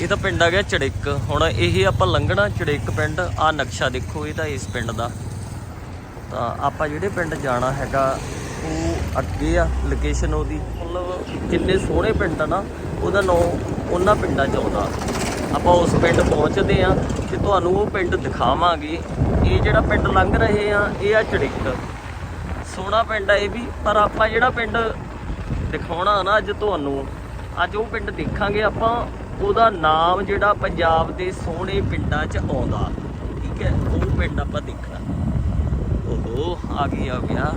ਇਹ ਤਾਂ ਪਿੰਡ ਆ ਗਿਆ ਚੜਿੱਕ। ਹੁਣ ਇਹ ਆਪਾਂ ਲੰਘਣਾ ਚੜਿੱਕ ਪਿੰਡ। ਆ ਨਕਸ਼ਾ ਦੇਖੋ, ਇਹ ਤਾਂ ਇਸ ਪਿੰਡ ਦਾ। ਤਾਂ ਆਪਾਂ ਜਿਹੜੇ ਪਿੰਡ ਜਾਣਾ ਹੈਗਾ, ਉਹ ਅੱਗੇ ਆ ਲੋਕੇਸ਼ਨ ਉਹਦੀ। ਮਤਲਬ ਕਿੰਨੇ ਸੋਹਣੇ ਪਿੰਡ ਆ ਨਾ, ਉਹਦਾ ਨਾਂ ਉਹਨਾਂ ਪਿੰਡਾਂ 'ਚ ਆਉਂਦਾ ਆਪਾਂ ਉਸ ਪਿੰਡ ਪਹੁੰਚਦੇ ਆ ਤੇ ਤੁਹਾਨੂੰ ਉਹ ਪਿੰਡ ਦਿਖਾਵਾਂਗੇ। ਇਹ ਜਿਹੜਾ ਪਿੰਡ ਲੰਘ ਰਹੇ ਆ, ਇਹ ਆ ਚੜਿੱਕ। ਸੋਹਣਾ ਪਿੰਡ ਆ ਇਹ ਵੀ, ਪਰ ਆਪਾਂ ਜਿਹੜਾ ਪਿੰਡ ਦਿਖਾਉਣਾ ਨਾ ਅੱਜ ਤੁਹਾਨੂੰ, ਅੱਜ ਉਹ ਪਿੰਡ ਦੇਖਾਂਗੇ ਆਪਾਂ। ਉਹਦਾ ਨਾਮ ਜਿਹੜਾ ਪੰਜਾਬ ਦੇ ਸੋਹਣੇ ਪਿੰਡਾਂ 'ਚ ਆਉਂਦਾ। ਠੀਕ ਹੈ, ਉਹ ਪਿੰਡ ਆਪਾਂ ਦੇਖਣਾ। ਓਹੋ, ਆ ਗਈ ਆ ਗਿਆ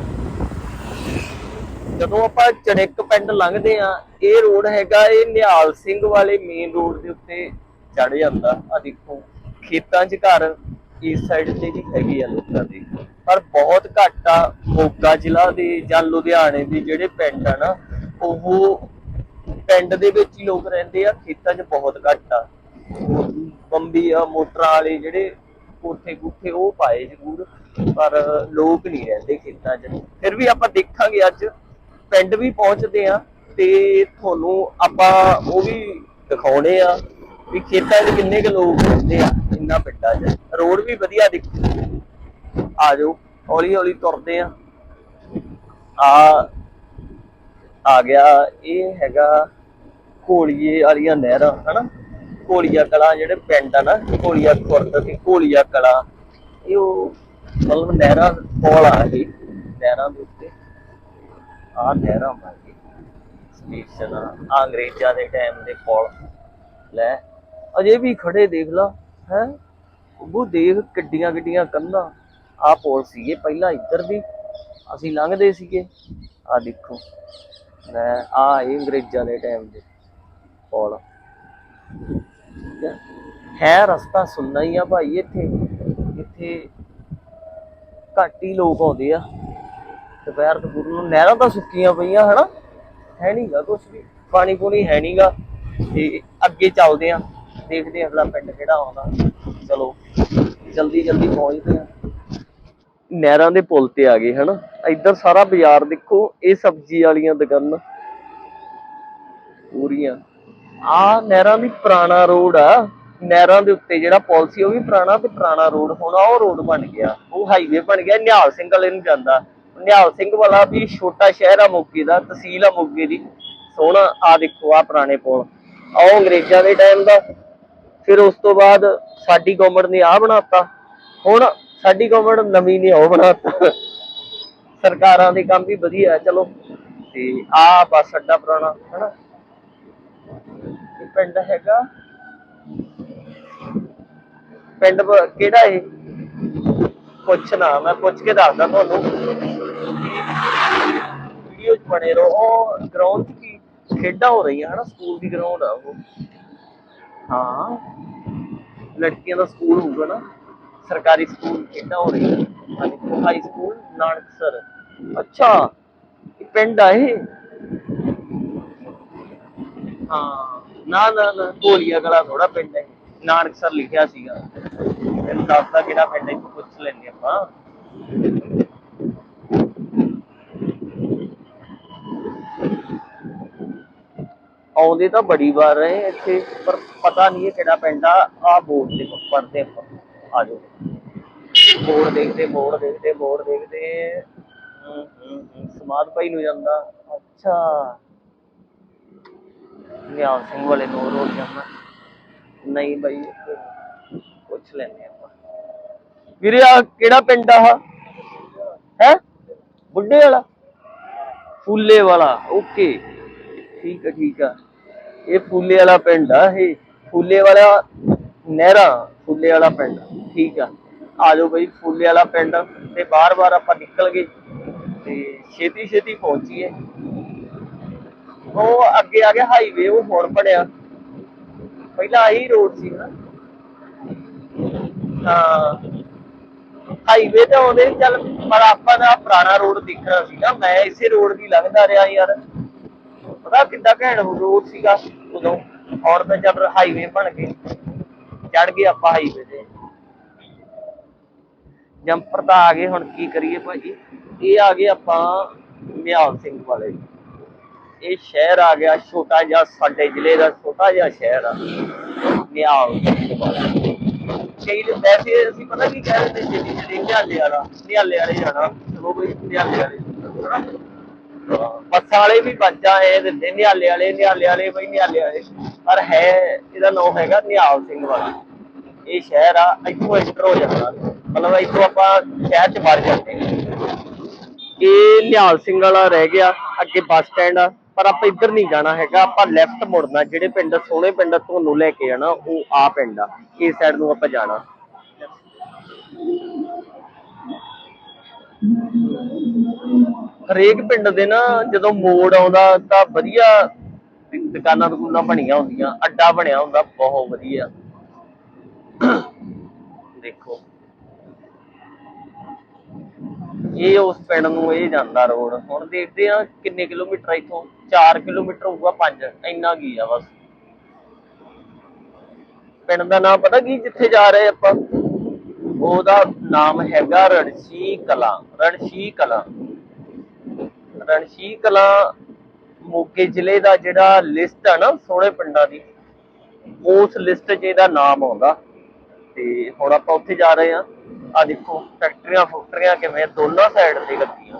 ਜਦੋਂ ਆਪਾਂ ਚੜਿੱਕ ਪਿੰਡ ਲੰਘਦੇ ਆ ਇਹ ਰੋਡ ਹੈਗਾ, ਇਹ ਨਿਹਾਲ ਸਿੰਘ ਵਾਲੇ ਮੇਨ ਰੋਡ ਦੇ ਉੱਤੇ ਚੜ ਜਾਂਦਾ। ਆ ਦੇਖੋ, ਖੇਤਾਂ 'ਚ ਘਰ ਇਸ ਸਾਈਡ ਤੇ ਵੀ ਹੈਗੇ ਆ ਲੋਕਾਂ ਦੇ। ਪਰ ਬਹੁਤ ਘੱਟ ਆ ਮੋਗਾ ਜ਼ਿਲ੍ਹਾ ਦੇ ਜਾਂ ਲੁਧਿਆਣੇ ਦੇ ਜਿਹੜੇ ਪਿੰਡ ਆ ਨਾ, ਉਹ ਪਿੰਡ ਦੇ ਵਿੱਚ ਹੀ ਲੋਕ ਰਹਿੰਦੇ ਆ, ਖੇਤਾਂ 'ਚ ਬਹੁਤ ਘੱਟ ਆ। ਬੰਬੀ ਆ, ਮੋਟਰਾਂ ਵਾਲੇ ਜਿਹੜੇ ਕੋਠੇ ਕੁੱਠੇ ਉਹ ਪਾਏ ਜ਼ਰੂਰ, ਪਰ ਲੋਕ ਨਹੀਂ ਰਹਿੰਦੇ ਖੇਤਾਂ 'ਚ। ਫਿਰ ਵੀ ਆਪਾਂ ਦੇਖਾਂਗੇ ਅੱਜ, ਪਿੰਡ ਵੀ ਪਹੁੰਚਦੇ ਆ ਤੇ ਤੁਹਾਨੂੰ ਆਪਾਂ ਉਹ ਵੀ ਦਿਖਾਉਣੇ ਆ ਵੀ ਖੇਤਾਂ 'ਚ ਕਿੰਨੇ ਕੁ ਲੋਕ ਰਹਿੰਦੇ ਆ ਇੰਨਾ ਪਿੰਡਾਂ 'ਚ। ਰੋਡ ਵੀ ਵਧੀਆ ਦਿਖ ਆ ਜਾਓ ਹੌਲੀ ਹੌਲੀ ਤੁਰਦੇ ਆ। ਆ ਆ ਗਿਆ, ਇਹ ਹੈਗਾ ਘੋਲੀਏ ਵਾਲੀਆਂ ਨਹਿਰਾਂ, ਹਨਾ? ਘੋਲੀਆ ਕਲਾ ਜਿਹੜੇ ਪਿੰਡ ਆ ਨਾ, ਘੋਲੀਆ ਖੁਰਦ ਤੇ ਘੋਲੀਆ ਕਲਾ, ਇਹ ਉਹ ਮਤਲਬ ਨਹਿਰਾਂ ਕੋਲ ਆ ਇਹ ਨਹਿਰਾਂ ਦੇ ਉੱਤੇ। ਆ ਨਹਿਰਾਂ ਮਾਰੀ ਸਟੇਸ਼ਨ ਆ, ਅੰਗਰੇਜ਼ਾਂ ਦੇ ਟਾਈਮ ਦੇ ਪੁਲ ਲੈ, ਅਜੇ ਵੀ ਖੜੇ ਦੇਖ ਲਾ, ਹੈ? ਉਹ ਦੇਖ ਕਿੱਡੀਆਂ ਕਿੱਡੀਆਂ ਕੰਧਾਂ। ਆ ਪੁਲ ਸੀਗੇ, ਪਹਿਲਾਂ ਇੱਧਰ ਦੀ ਅਸੀਂ ਲੰਘਦੇ ਸੀਗੇ। ਆ ਦੇਖੋ। ਲੈ ਆ ਇਹ ਅੰਗਰੇਜ਼ਾਂ ਦੇ ਟਾਈਮ ਦੇ ਪੁਲ ਹੈ। ਰਸਤਾ, ਸੁਣਨਾ ਹੀ ਆ ਭਾਈ ਇੱਥੇ। ਇੱਥੇ ਘੱਟ ਹੀ ਲੋਕ ਆਉਂਦੇ ਆ। ਦੁਪਹਿਰ ਤੋਂ ਗੁਰੂ ਨੂੰ ਨਹਿਰਾਂ ਤਾਂ ਸੁੱਕੀਆਂ ਪਈਆਂ, ਹਨਾ? ਹੈ ਨਹੀਂਗਾ ਕੁਝ ਵੀ। ਪਾਣੀ ਪੂਣੀ ਹੈ ਨਹੀਂਗਾ ਤੇ ਅੱਗੇ ਚੱਲਦੇ ਆ। ਦੇਖਦੇ ਆ ਅਗਲਾ ਪਿੰਡ ਕਿਹੜਾ ਆਉਂਦਾ। ਚਲੋ ਜਲਦੀ ਜਲਦੀ ਪਹੁੰਚਦੇ ਆ। ਨਹਿਰਾਂ ਦੇ ਪੁਲ ਤੇ ਆ ਗਏ, ਹਨਾ? ਇੱਧਰ ਸਾਰਾ ਬਾਜ਼ਾਰ ਦੇਖੋ, ਇਹ ਸਬਜ਼ੀ ਵਾਲੀਆਂ ਦੁਕਾਨਾਂ। ਪੂਰੀਆਂ। ਆ ਨਹਿਰਾਂ ਦੀ ਪੁਰਾਣਾ ਰੋਡ ਆ। ਨਹਿਰਾਂ ਦੇ ਉੱਤੇ ਜਿਹੜਾ ਪੁਲ ਸੀ, ਉਹ ਵੀ ਪੁਰਾਣਾ ਤੇ ਪੁਰਾਣਾ ਰੋਡ। ਹੁਣ ਉਹ ਰੋਡ ਬਣ ਗਿਆ। ਉਹ ਹਾਈਵੇ ਬਣ ਗਿਆ। ਨਿਹਾਲ ਸਿੰਘ ਵਾਲੇ ਨੂੰ ਜਾਂਦਾ। ਨਿਹਾਲ ਸਿੰਘ ਵਾਲਾ ਵੀ ਛੋਟਾ ਸ਼ਹਿਰ ਆ ਮੋਗੇ ਦਾ, ਤਹਿਸੀਲ ਆ ਮੋਗੇ ਦੀ। ਸੋਹਣਾ ਆ ਦੇਖੋ ਆ ਪੁਰਾਣੇ ਪੁਲ। ਆ ਅੰਗਰੇਜ਼ਾਂ ਦੇ ਟਾਈਮ ਦਾ। ਫਿਰ ਉਸ ਤੋਂ ਬਾਅਦ ਸਾਡੀ ਗਵਰਨਮੈਂਟ ਨੇ ਆ ਬਣਾਤਾ। ਹੁਣ ਸਾਡੀ ਗਵਰਨਮੈਂਟ ਨਵੀਂ ਨੇ ਉਹ ਬਣਾਤਾ ਸਰਕਾਰਾਂ ਦੇ ਕੰਮ ਵੀ ਵਧੀਆ, ਚਲੋ। ਤੇ ਆ ਬੱਸ ਅੱਡਾ ਪੁਰਾਣਾ, ਹਨਾ? ਇਹ ਪਿੰਡ ਹੈਗਾ। ਪਿੰਡ ਕਿਹੜਾ ਇਹ? ਪੁੱਛਣਾ ਮੈਂ ਪੁੱਛ ਕੇ ਦੱਸਦਾ ਤੁਹਾਨੂੰ। ਵੀਡੀਓ ਚ ਬਣੇ ਰਹੋ। ਉਹ ਗਰਾਊਂਡ ਚ ਕੀ ਖੇਡਾਂ ਹੋ ਰਹੀਆਂ, ਹਨਾ? ਸਕੂਲ ਦੀ ਗਰਾਊਂਡ ਆ ਉਹ। ਹਾਂ। ਲੜਕੀਆਂ ਦਾ ਸਕੂਲ ਹੋਊਗਾ ਨਾ। ਸਰਕਾਰੀ ਸਕੂਲ ਖੇਡਾਂ ਹੋ ਰਹੀਆਂ ਹਾਈ ਸਕੂਲ ਨਾਨਕਸਰ ਅੱਛਾ, ਇਹ ਪਿੰਡ ਆ ਇਹ? ਹਾਂ, ਨਾ ਨਾ ਨਾ, ਢੋਲੀਆ ਕਲਾ ਥੋੜਾ ਪਿੰਡ ਹੈ। ਨਾਨਕਸਰ ਲਿਖਿਆ ਸੀਗਾ। ਤੈਨੂੰ ਦੱਸਦਾ ਕਿਹੜਾ ਪਿੰਡ ਹੈ ਪੁੱਛ ਲੈਂਦੇ ਆਪਾਂ। ਆਉਂਦੇ ਤਾਂ ਬੜੀ ਵਾਰ ਰਹੇ ਇੱਥੇ, ਪਰ ਪਤਾ ਨਹੀਂ ਇਹ ਕਿਹੜਾ ਪਿੰਡ ਆ। ਆ ਬੋਰਡ ਦੇ ਉੱਪਰ ਤੇ ਆ ਜਾਓ। ਮੋੜ ਦੇਖਦੇ ਬੋਰਡ ਦੇਖਦੇ ਬੋਰਡ ਦੇਖਦੇ। ਹੂੰ ਭਾਈ ਨੂੰ ਜਾਂਦਾ। ਅੱਛਾ। ਨਿਹਾਲ ਸਿੰਘ ਵਾਲੇ ਨੂੰ ਰੋਡ ਜਾਂਦਾ। ਨਹੀਂ ਬਾਈ, ਪੁੱਛ ਲੈਨੇ ਆਪਾਂ। ਵੀਰੇ ਆ ਕਿਹੜਾ ਪਿੰਡ ਆ ਹੈ? ਬੁੱਢੇ ਵਾਲਾ? ਫੁੱਲੇ ਵਾਲਾ, ਓਕੇ। ਠੀਕ ਆ ਠੀਕ ਆ। ਇਹ ਫੁੱਲੇ ਵਾਲਾ ਪਿੰਡ ਆ, ਇਹ ਫੁੱਲੇ ਵਾਲਾ ਨਹਿਰਾ, ਫੁੱਲੇ ਵਾਲਾ ਪਿੰਡ। ਠੀਕ ਆ। ਆ ਜਾਓ ਬਈ, ਫੁੱਲੇ ਵਾਲਾ ਪਿੰਡ ਤੇ ਬਾਰ-ਬਾਰ ਆਪਾਂ ਨਿਕਲ ਗਏ ਤੇ ਛੇਤੀ ਛੇਤੀ ਪਹੁੰਚੀਏ। ਉਹ ਅੱਗੇ ਆ ਗਿਆ ਹਾਈਵੇ ਉਹ ਹੁਣ ਬਣਿਆ। ਪਹਿਲਾਂ ਆਹੀ ਰੋਡ ਸੀ ਨਾ। ਹਾਂ। ਹਾਈਵੇ ਤੇ ਆਉਂਦੇ ਚੱਲ ਪਰ ਆਪਾਂ ਦਾ ਪੁਰਾਣਾ ਰੋਡ ਦਿਖਣਾ ਸੀ ਨਾ ਮੈਂ ਇਸੇ ਰੋਡ ਦੀ ਲੰਘਦਾ ਰਿਹਾ ਯਾਰ। ਪਤਾ ਕਿੱਦਾਂ ਘੈਂਟ ਰੋਡ ਸੀਗਾ ਉਦੋਂ। ਹੁਣ ਤਾਂ ਜਦ ਹਾਈਵੇ ਬਣ ਗਏ। ਚੜ ਗਏ ਆਪਾਂ ਹਾਈਵੇ ਤੇ। ਜੰਪਰ ਤਾਂ ਆ ਗਏ, ਹੁਣ ਕੀ ਕਰੀਏ ਭਾਜੀ? ਇਹ ਆ ਗਏ ਆਪਾਂ ਨਿਹਾਲ ਸਿੰਘ ਵਾਲੇ। ਇਹ ਸ਼ਹਿਰ ਆ ਗਿਆ, ਛੋਟਾ ਜਿਹਾ, ਸਾਡੇ ਜ਼ਿਲ੍ਹੇ ਦਾ ਛੋਟਾ ਜਿਹਾ ਸ਼ਹਿਰ ਆ। ਨਿਹਾਲ ਸਿੰਘ ਵਾਲਾ। ਕਈ ਵੈਸੇ ਅਸੀਂ ਪਤਾ ਕੀ ਕਹਿ ਰਹੇ ਨੇ ਜਿਹੜੀ ਜਿਹੜੀ ਨਿਹਾਲੇ ਵਾਲਾ, ਨਿਹਾਲੇ ਵਾਲੇ ਜਾਣਾ। ਚਲੋ ਬਈ, ਨਿਹਾਲੇ ਵਾਲੇ ਹਨਾ ਬੱਸਾਂ ਵਾਲੇ ਵੀ ਬੱਚਾ ਇਹ ਦਿੰਦੇ, ਨਿਹਾਲੇ ਵਾਲੇ ਨਿਹਾਲੇ ਵਾਲੇ, ਬਈ ਨਿਹਾਲੇ ਵਾਲੇ। ਪਰ ਹੈ, ਇਹਦਾ ਨਾਮ ਹੈਗਾ ਨਿਹਾਲ ਸਿੰਘ ਵਾਲਾ। ਇਹ ਸ਼ਹਿਰ ਆ, ਇੱਥੋਂ ਐਂਟਰ ਹੋ ਜਾਂਦਾ। ਮਤਲਬ ਇੱਥੋਂ ਆਪਾਂ ਸ਼ਹਿਰ ਚ ਵੜ ਜਾਂਦੇ ਇਹ ਨਿਹਾਲ ਸਿੰਘ ਵਾਲਾ ਰਹਿ ਗਿਆ, ਅੱਗੇ ਬੱਸ ਸਟੈਂਡ ਆ, ਪਰ ਆਪਾਂ ਇੱਧਰ ਨਹੀਂ ਜਾਣਾ ਹੈਗਾ। ਆਪਾਂ ਲੈਫਟ ਮੁੜਨਾ, ਜਿਹੜੇ ਪਿੰਡ, ਸੋਹਣੇ ਪਿੰਡ ਤੁਹਾਨੂੰ ਲੈ ਕੇ ਜਾਣਾ ਉਹ ਆ ਪਿੰਡ ਆ। ਇਸ ਸਾਈਡ ਨੂੰ ਆਪਾਂ ਜਾਣਾ। ਹਰੇਕ ਪਿੰਡ ਦੇ ਨਾ ਜਦੋਂ ਮੋੜ ਆਉਂਦਾ ਤਾਂ ਵਧੀਆ ਦੁਕਾਨਾਂ ਦੁਕਾਨਾਂ ਬਣੀਆਂ ਹੁੰਦੀਆਂ, ਅੱਡਾ ਬਣਿਆ ਹੁੰਦਾ, ਬਹੁਤ ਵਧੀਆ। ਦੇਖੋ। ਇਹ ਉਸ ਪਿੰਡ ਨੂੰ ਇਹ ਜਾਂਦਾ ਰੋਡ। ਹੁਣ ਦੇਖਦੇ ਆ ਕਿੰਨੇ ਕਿਲੋਮੀਟਰ ਆ 4 ਕਿਲੋਮੀਟਰ ਹੋਊਗਾ 5 ਇੰਨਾ ਕੀ ਆ ਬਸ। ਪਿੰਡ ਦਾ ਨਾਮ ਪਤਾ ਕੀ? ਜਿੱਥੇ ਜਾ ਰਹੇ ਆਪਾਂ। ਉਹਦਾ ਨਾਮ ਹੈਗਾ ਰਣਸ਼ੀ ਕਲਾਂ। ਰਣਸ਼ੀ ਕਲਾਂ। ਰਣਸ਼ੀ ਕਲਾਂ ਮੋਗੇ ਜ਼ਿਲ੍ਹੇ ਦਾ ਜਿਹੜਾ ਲਿਸਟ ਆ ਨਾ ਸੋਹਣੇ ਪਿੰਡਾਂ ਦੀ, ਉਸ ਲਿਸਟ 'ਚ ਇਹਦਾ ਨਾਮ ਆਉਂਦਾ। ਤੇ ਹੁਣ ਆਪਾਂ ਉੱਥੇ ਜਾ ਰਹੇ ਆ ਆ ਦੇਖੋ, ਫੈਕਟਰੀਆਂ ਫੈਕਟਰੀਆਂ ਕਿਵੇਂ ਦੋਨਾਂ ਸਾਈਡ ਤੇ ਲੱਗੀਆਂ।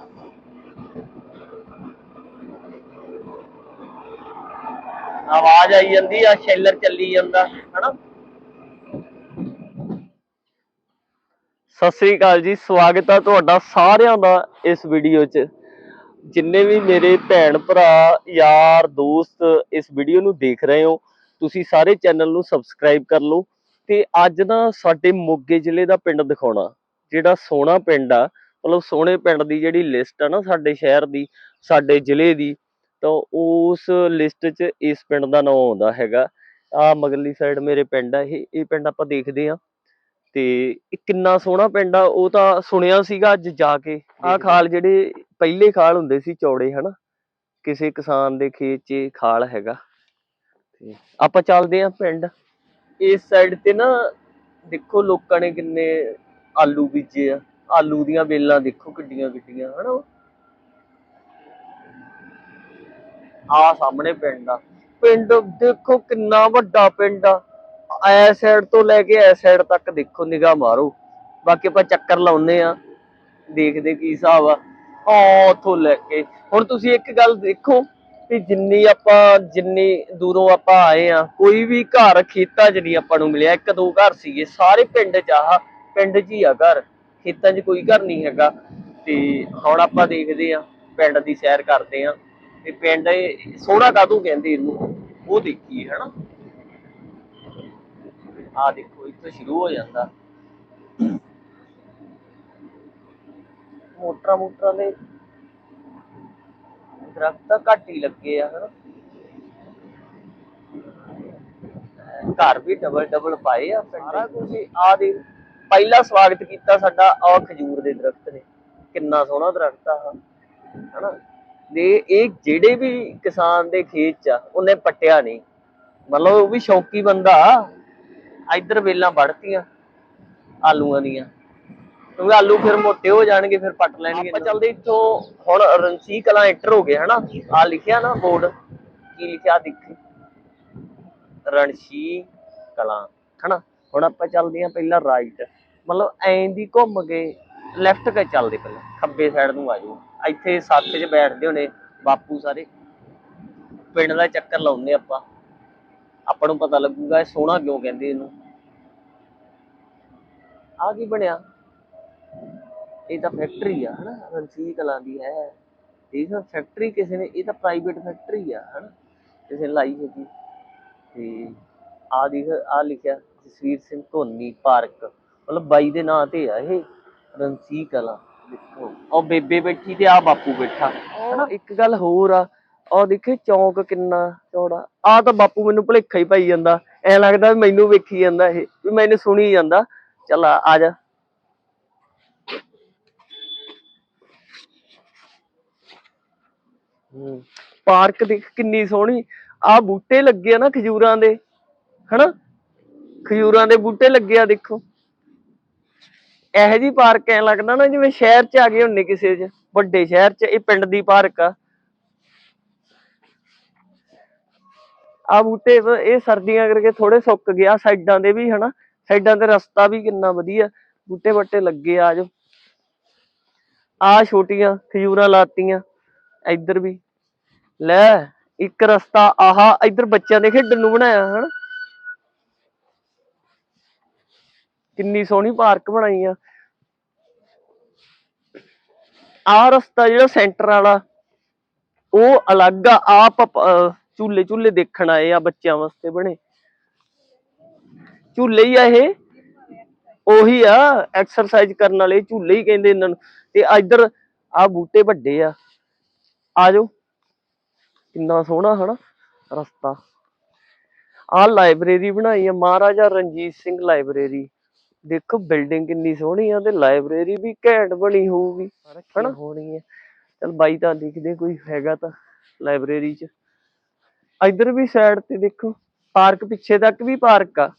ਆਵਾਜ਼ ਆਈ ਜਾਂਦੀ ਆ, ਸ਼ੈਲਰ ਚੱਲੀ ਜਾਂਦਾ, ਹਨਾ? ਸਤਿ ਸ੍ਰੀ ਅਕਾਲ ਜੀ, ਸਵਾਗਤ ਆ ਤੁਹਾਡਾ ਸਾਰਿਆਂ ਦਾ ਇਸ ਵੀਡੀਓ 'ਚ। ਜਿੰਨੇ ਵੀ ਮੇਰੇ ਭੈਣ ਭਰਾ, ਯਾਰ, ਦੋਸਤ ਇਸ ਵੀਡੀਓ ਨੂੰ ਦੇਖ ਰਹੇ ਹੋ, ਤੁਸੀਂ ਸਾਰੇ ਚੈਨਲ ਨੂੰ ਸਬਸਕ੍ਰਾਈਬ ਕਰ ਲਓ। ਤੇ ਅੱਜ ਨਾ ਸਾਡੇ ਮੋਗੇ ਜ਼ਿਲ੍ਹੇ ਦਾ ਪਿੰਡ ਦਿਖਾਉਣਾ। ਜਿਹੜਾ ਸੋਹਣਾ ਪਿੰਡ ਆ ਮਤਲਬ ਸੋਹਣੇ ਪਿੰਡ ਦੀ ਜਿਹੜੀ ਲਿਸਟ ਆ ਨਾ ਸਾਡੇ ਸ਼ਹਿਰ ਦੀ ਸਾਡੇ ਜ਼ਿਲ੍ਹੇ ਦੀ ਤਾਂ ਉਸ ਲਿਸਟ 'ਚ ਇਸ ਪਿੰਡ ਦਾ ਨਾਮ ਆਉਂਦਾ ਹੈਗਾ। ਆ ਮਗਰਲੀ ਸਾਈਡ ਮੇਰੇ ਪਿੰਡ ਆ ਇਹ ਇਹ ਪਿੰਡ ਆਪਾਂ ਦੇਖਦੇ ਆ। ਤੇ ਇਹ ਕਿੰਨਾ ਸੋਹਣਾ ਪਿੰਡ ਆ ਉਹ ਤਾਂ ਸੁਣਿਆ ਸੀਗਾ ਅੱਜ ਜਾ ਕੇ। ਆਹ ਖਾਲ ਜਿਹੜੇ ਪਹਿਲੇ ਖਾਲ ਹੁੰਦੇ ਸੀ ਚੌੜੇ ਹਨਾ? ਕਿਸੇ ਕਿਸਾਨ ਦੇ ਖੇਤ 'ਚ ਖਾਲ ਹੈਗਾ। ਤੇ ਆਪਾਂ ਚੱਲਦੇ ਆ ਪਿੰਡ। ਇਸ ਸਾਈਡ ਤੇ ਨਾ ਦੇਖੋ ਲੋਕਾਂ ਨੇ ਕਿੰਨੇ ਆਲੂ ਬੀਜੇ ਆ। ਆਲੂ ਦੀਆਂ ਵੇਲਾਂ ਦੇਖੋ ਕਿੱਡੀਆਂ ਕਿੱਡੀਆਂ, ਹਨਾ? ਆ ਸਾਹਮਣੇ ਪਿੰਡ ਆ। ਪਿੰਡ ਦੇਖੋ ਕਿੰਨਾ ਵੱਡਾ ਪਿੰਡ ਆ। ਐ ਸਾਈਡ ਤੋਂ ਲੈ ਕੇ ਐ ਸਾਈਡ ਤੱਕ ਦੇਖੋ ਨਿਗਾਹ ਮਾਰੋ। ਬਾਕੀ ਆਪਾਂ ਚੱਕਰ ਲਾਉਨੇ ਆ। ਦੇਖਦੇ ਕੀ ਹਿਸਾਬ ਆ। ਆ ਉੱਥੋਂ ਲੈ ਕੇ। ਹੁਣ ਤੁਸੀਂ ਇੱਕ ਗੱਲ ਦੇਖੋ ਵੀ ਜਿੰਨੀ ਆਪਾਂ, ਜਿੰਨੀ ਦੂਰੋਂ ਆਪਾਂ ਆਏ ਆ ਕੋਈ ਵੀ ਘਰ ਖੇਤਾਂ 'ਚ ਨਹੀਂ ਆਪਾਂ ਨੂੰ ਮਿਲਿਆ। ਇੱਕ ਦੋ ਘਰ ਸੀਗੇ, ਸਾਰੇ ਪਿੰਡ 'ਚ ਆ ਪਿੰਡ 'ਚ ਹੀ ਆ ਘਰ। ਖੇਤਾਂ 'ਚ ਕੋਈ ਘਰ ਨਹੀਂ ਹੈਗਾ। ਤੇ ਹੁਣ ਆਪਾਂ ਦੇਖਦੇ ਆ ਪਿੰਡ ਦੀ ਸੈਰ ਕਰਦੇ ਆ ਤੇ ਪਿੰਡ ਸੋਹਣਾ ਕਾਦੂ ਕਹਿੰਦੇ ਇਹਨੂੰ? ਉਹ ਦੇਖੀਏ, ਹਨਾ? ਆ ਦੇਖੋ, ਇੱਥੋਂ ਸ਼ੁਰੂ ਹੋ ਜਾਂਦਾ। ਮੋਟਰਾਂ ਮੋਟਰਾਂ ਦੇ ਦਰਖਤ ਤਾਂ ਘੱਟ ਹੀ ਲੱਗੇ ਆ ਹਨਾ? ਘਰ ਵੀ ਡਬਲ ਡਬਲ ਪਾਏ ਆ ਸਾਰਾ ਕੁਝ ਆ ਦੇ ਪਹਿਲਾ ਸਵਾਗਤ ਕੀਤਾ ਸਾਡਾ ਆ ਖਜੂਰ ਦੇ ਦਰਖਤ ਨੇ। ਕਿੰਨਾ ਸੋਹਣਾ ਦਰਖਤ ਆ ਹਨਾ? ਦੇ ਇਹ ਜਿਹੜੇ ਵੀ ਕਿਸਾਨ ਦੇ ਖੇਤ ਚ ਉਹਨੇ ਪੱਟਿਆ ਨਹੀਂ। ਮਤਲਬ ਉਹ ਵੀ ਸ਼ੌਕੀ ਬੰਦਾ ਇੱਧਰ ਵੇਲਾਂ ਵੜਤੀਆਂ ਆਲੂਆਂ ਦੀਆਂ। ਕਿਉਂਕਿ ਆਲੂ ਫਿਰ ਮੋਟੇ ਹੋ ਜਾਣਗੇ ਫਿਰ ਪੱਟ ਲੈਣਗੇ ਆਪਾਂ ਚੱਲਦੇ ਇੱਥੋਂ ਹੁਣ ਰਣਸੀ ਕਲਾਂ ਐਂਟਰ ਹੋ ਗਏ ਹਨਾ? ਆ ਲਿਖਿਆ ਨਾ ਬੋਰਡ ਕੀ ਲਿਖਿਆ ਦੇਖੀ। ਰਣਸ਼ੀ ਕਲਾਂ ਹਨਾ? ਹੁਣ ਆਪਾਂ ਚੱਲਦੇ ਆਂ ਪਹਿਲਾਂ ਰਾਈਟ ਮਤਲਬ ਐਂ ਦੀ ਘੁੰਮ ਕੇ ਲੈਫਟ ਕੇ ਚੱਲਦੇ ਪਹਿਲਾਂ। ਖੱਬੇ ਸਾਈਡ ਨੂੰ ਆ ਜਾਓ। ਇੱਥੇ ਸੱਥ 'ਚ ਬੈਠਦੇ ਹੋਣੇ ਬਾਪੂ ਸਾਰੇ। ਪਿੰਡ ਦਾ ਚੱਕਰ ਲਾਉਂਦੇ ਆਪਾਂ। ਆਪਾਂ ਨੂੰ ਪਤਾ ਲੱਗੂਗਾ ਇਹ ਸੋਹਣਾ ਕਿਉਂ ਕਹਿੰਦੇ ਇਹਨੂੰ। ਆ ਕੀ ਬਣਿਆ? ਇਹ ਤਾਂ ਫੈਕਟਰੀ ਆ ਹਨਾ? ਰਣਜੀਤ ਕਲਾਂ ਦੀ ਹੈ। ਇਹ ਤਾਂ ਫੈਕਟਰੀ ਕਿਸੇ ਨੇ ਇਹ ਤਾਂ ਪ੍ਰਾਈਵੇਟ ਫੈਕਟਰੀ ਆ ਹਨਾ? ਕਿਸੇ ਨੇ ਲਾਈ ਹੈਗੀ। ਤੇ ਆ ਦੇਖ ਆ ਲਿਖਿਆ ਜਸਵੀਰ ਸਿੰਘ ਧੋਨੀ ਪਾਰਕ। ਮਤਲਬ ਬਾਈ ਦੇ ਨਾਂ ਤੇ ਆ ਇਹ ਰਣਸੀ ਕਲਾਂ। ਦੇਖੋ ਉਹ ਬੇਬੇ ਬੈਠੀ ਤੇ ਆ ਬਾਪੂ ਬੈਠਾ ਹਨਾ? ਇੱਕ ਗੱਲ ਹੋਰ ਆ ਉਹ ਦੇਖੇ ਚੌਂਕ ਕਿੰਨਾ ਚੌੜਾ। ਆ ਤਾਂ ਬਾਪੂ ਮੈਨੂੰ ਭੁਲੇਖਾ ਹੀ ਪਾਈ ਜਾਂਦਾ। ਐ ਲੱਗਦਾ ਮੈਨੂੰ ਵੇਖੀ ਜਾਂਦਾ ਇਹ ਵੀ ਮੈਨੂੰ ਸੁਣੀ ਜਾਂਦਾ। ਚੱਲ ਆ ਜਾ। ਪਾਰਕ ਦੇਖ ਕਿੰਨੀ ਸੋਹਣੀ। ਆ ਬੂਟੇ ਲੱਗੇ ਆ ਨਾ ਖਜੂਰਾਂ ਦੇ, ਹਨਾ? ਖਜੂਰਾਂ ਦੇ ਬੂਟੇ ਲੱਗੇ ਆ ਦੇਖੋ। ਇਹੋ ਜੀ ਪਾਰਕ ਐ ਲੱਗਦਾ ਨਾ ਜਿਵੇਂ ਸ਼ਹਿਰ 'ਚ ਆ ਗਏ ਹੁੰਨੇ ਕਿਸੇ 'ਚ, ਵੱਡੇ ਸ਼ਹਿਰ 'ਚ, ਇਹ ਪਿੰਡ ਦੀ ਪਾਰਕ ਆ। ਆ ਬੂਟੇ ਇਹ ਸਰਦੀਆਂ ਕਰਕੇ ਥੋੜੇ ਸੁੱਕ ਗਿਆ ਸਾਈਡਾਂ ਦੇ ਵੀ, ਹਨਾ? ਸਾਈਡਾਂ ਤੇ ਰਸਤਾ ਵੀ ਕਿੰਨਾ ਵਧੀਆ। ਬੂਟੇ ਬੱਟੇ ਲੱਗੇ ਆ ਜੋ ਆ ਛੋਟੀਆਂ ਖਜੂਰਾਂ ਲਾਤੀਆਂ। ਇੱਧਰ ਵੀ। ਲੈ, ਇੱਕ ਰਸਤਾ, ਆਹ, ਇੱਧਰ ਬੱਚਿਆਂ ਦੇ ਖੇਡਣ ਨੂੰ ਬਣਾਇਆ, ਹਨਾ? ਕਿੰਨੀ ਸੋਹਣੀ ਪਾਰਕ ਬਣਾਈ ਆ। ਆ ਰਸਤਾ ਜਿਹੜਾ ਸੈਂਟਰ ਵਾਲਾ, ਉਹ ਅਲੱਗ ਆ, ਆਪ ਝੂਲੇ ਝੂਲੇ ਦੇਖਣ ਆਏ ਆ ਬੱਚਿਆਂ ਵਾਸਤੇ ਬਣੇ। ਝੂਲੇ ਹੀ ਆ ਇਹ। ਉਹੀ ਆ ਐਕਸਰਸਾਈਜ਼ ਕਰਨ ਵਾਲੇ ਝੂਲੇ ਹੀ ਕਹਿੰਦੇ ਇਹਨਾਂ ਨੂੰ। ਤੇ ਇਧਰ ਆ ਬੂਟੇ ਵੱਡੇ ਆ। ਆ ਜਾਓ ਕਿੰਨਾ ਸੋਹਣਾ ਹਨਾ ਰਸਤਾ। ਆ ਲਾਇਬ੍ਰੇਰੀ ਬਣਾਈ ਆ ਮਹਾਰਾਜਾ ਰਣਜੀਤ ਸਿੰਘ ਲਾਇਬ੍ਰੇਰੀ ਦੇਖੋ ਬਿਲਡਿੰਗ ਕਿੰਨੀ ਸੋਹਣੀ ਆ ਤੇ ਲਾਇਬ੍ਰੇਰੀ ਵੀ ਘੈਂਟ ਬਣੀ ਹੋਊਗੀ ਹਨਾ? ਹੋਣੀ ਹੈ ਚਲ ਬਾਈ ਤਾਂ ਲਿਖਦੇ ਕੋਈ ਹੈਗਾ ਤਾਂ ਲਾਇਬ੍ਰੇਰੀ ਚ। ਇੱਧਰ ਵੀ ਸਾਈਡ ਤੇ ਦੇਖੋ ਪਾਰਕ ਪਿੱਛੇ ਤੱਕ ਵੀ ਪਾਰਕ ਆ।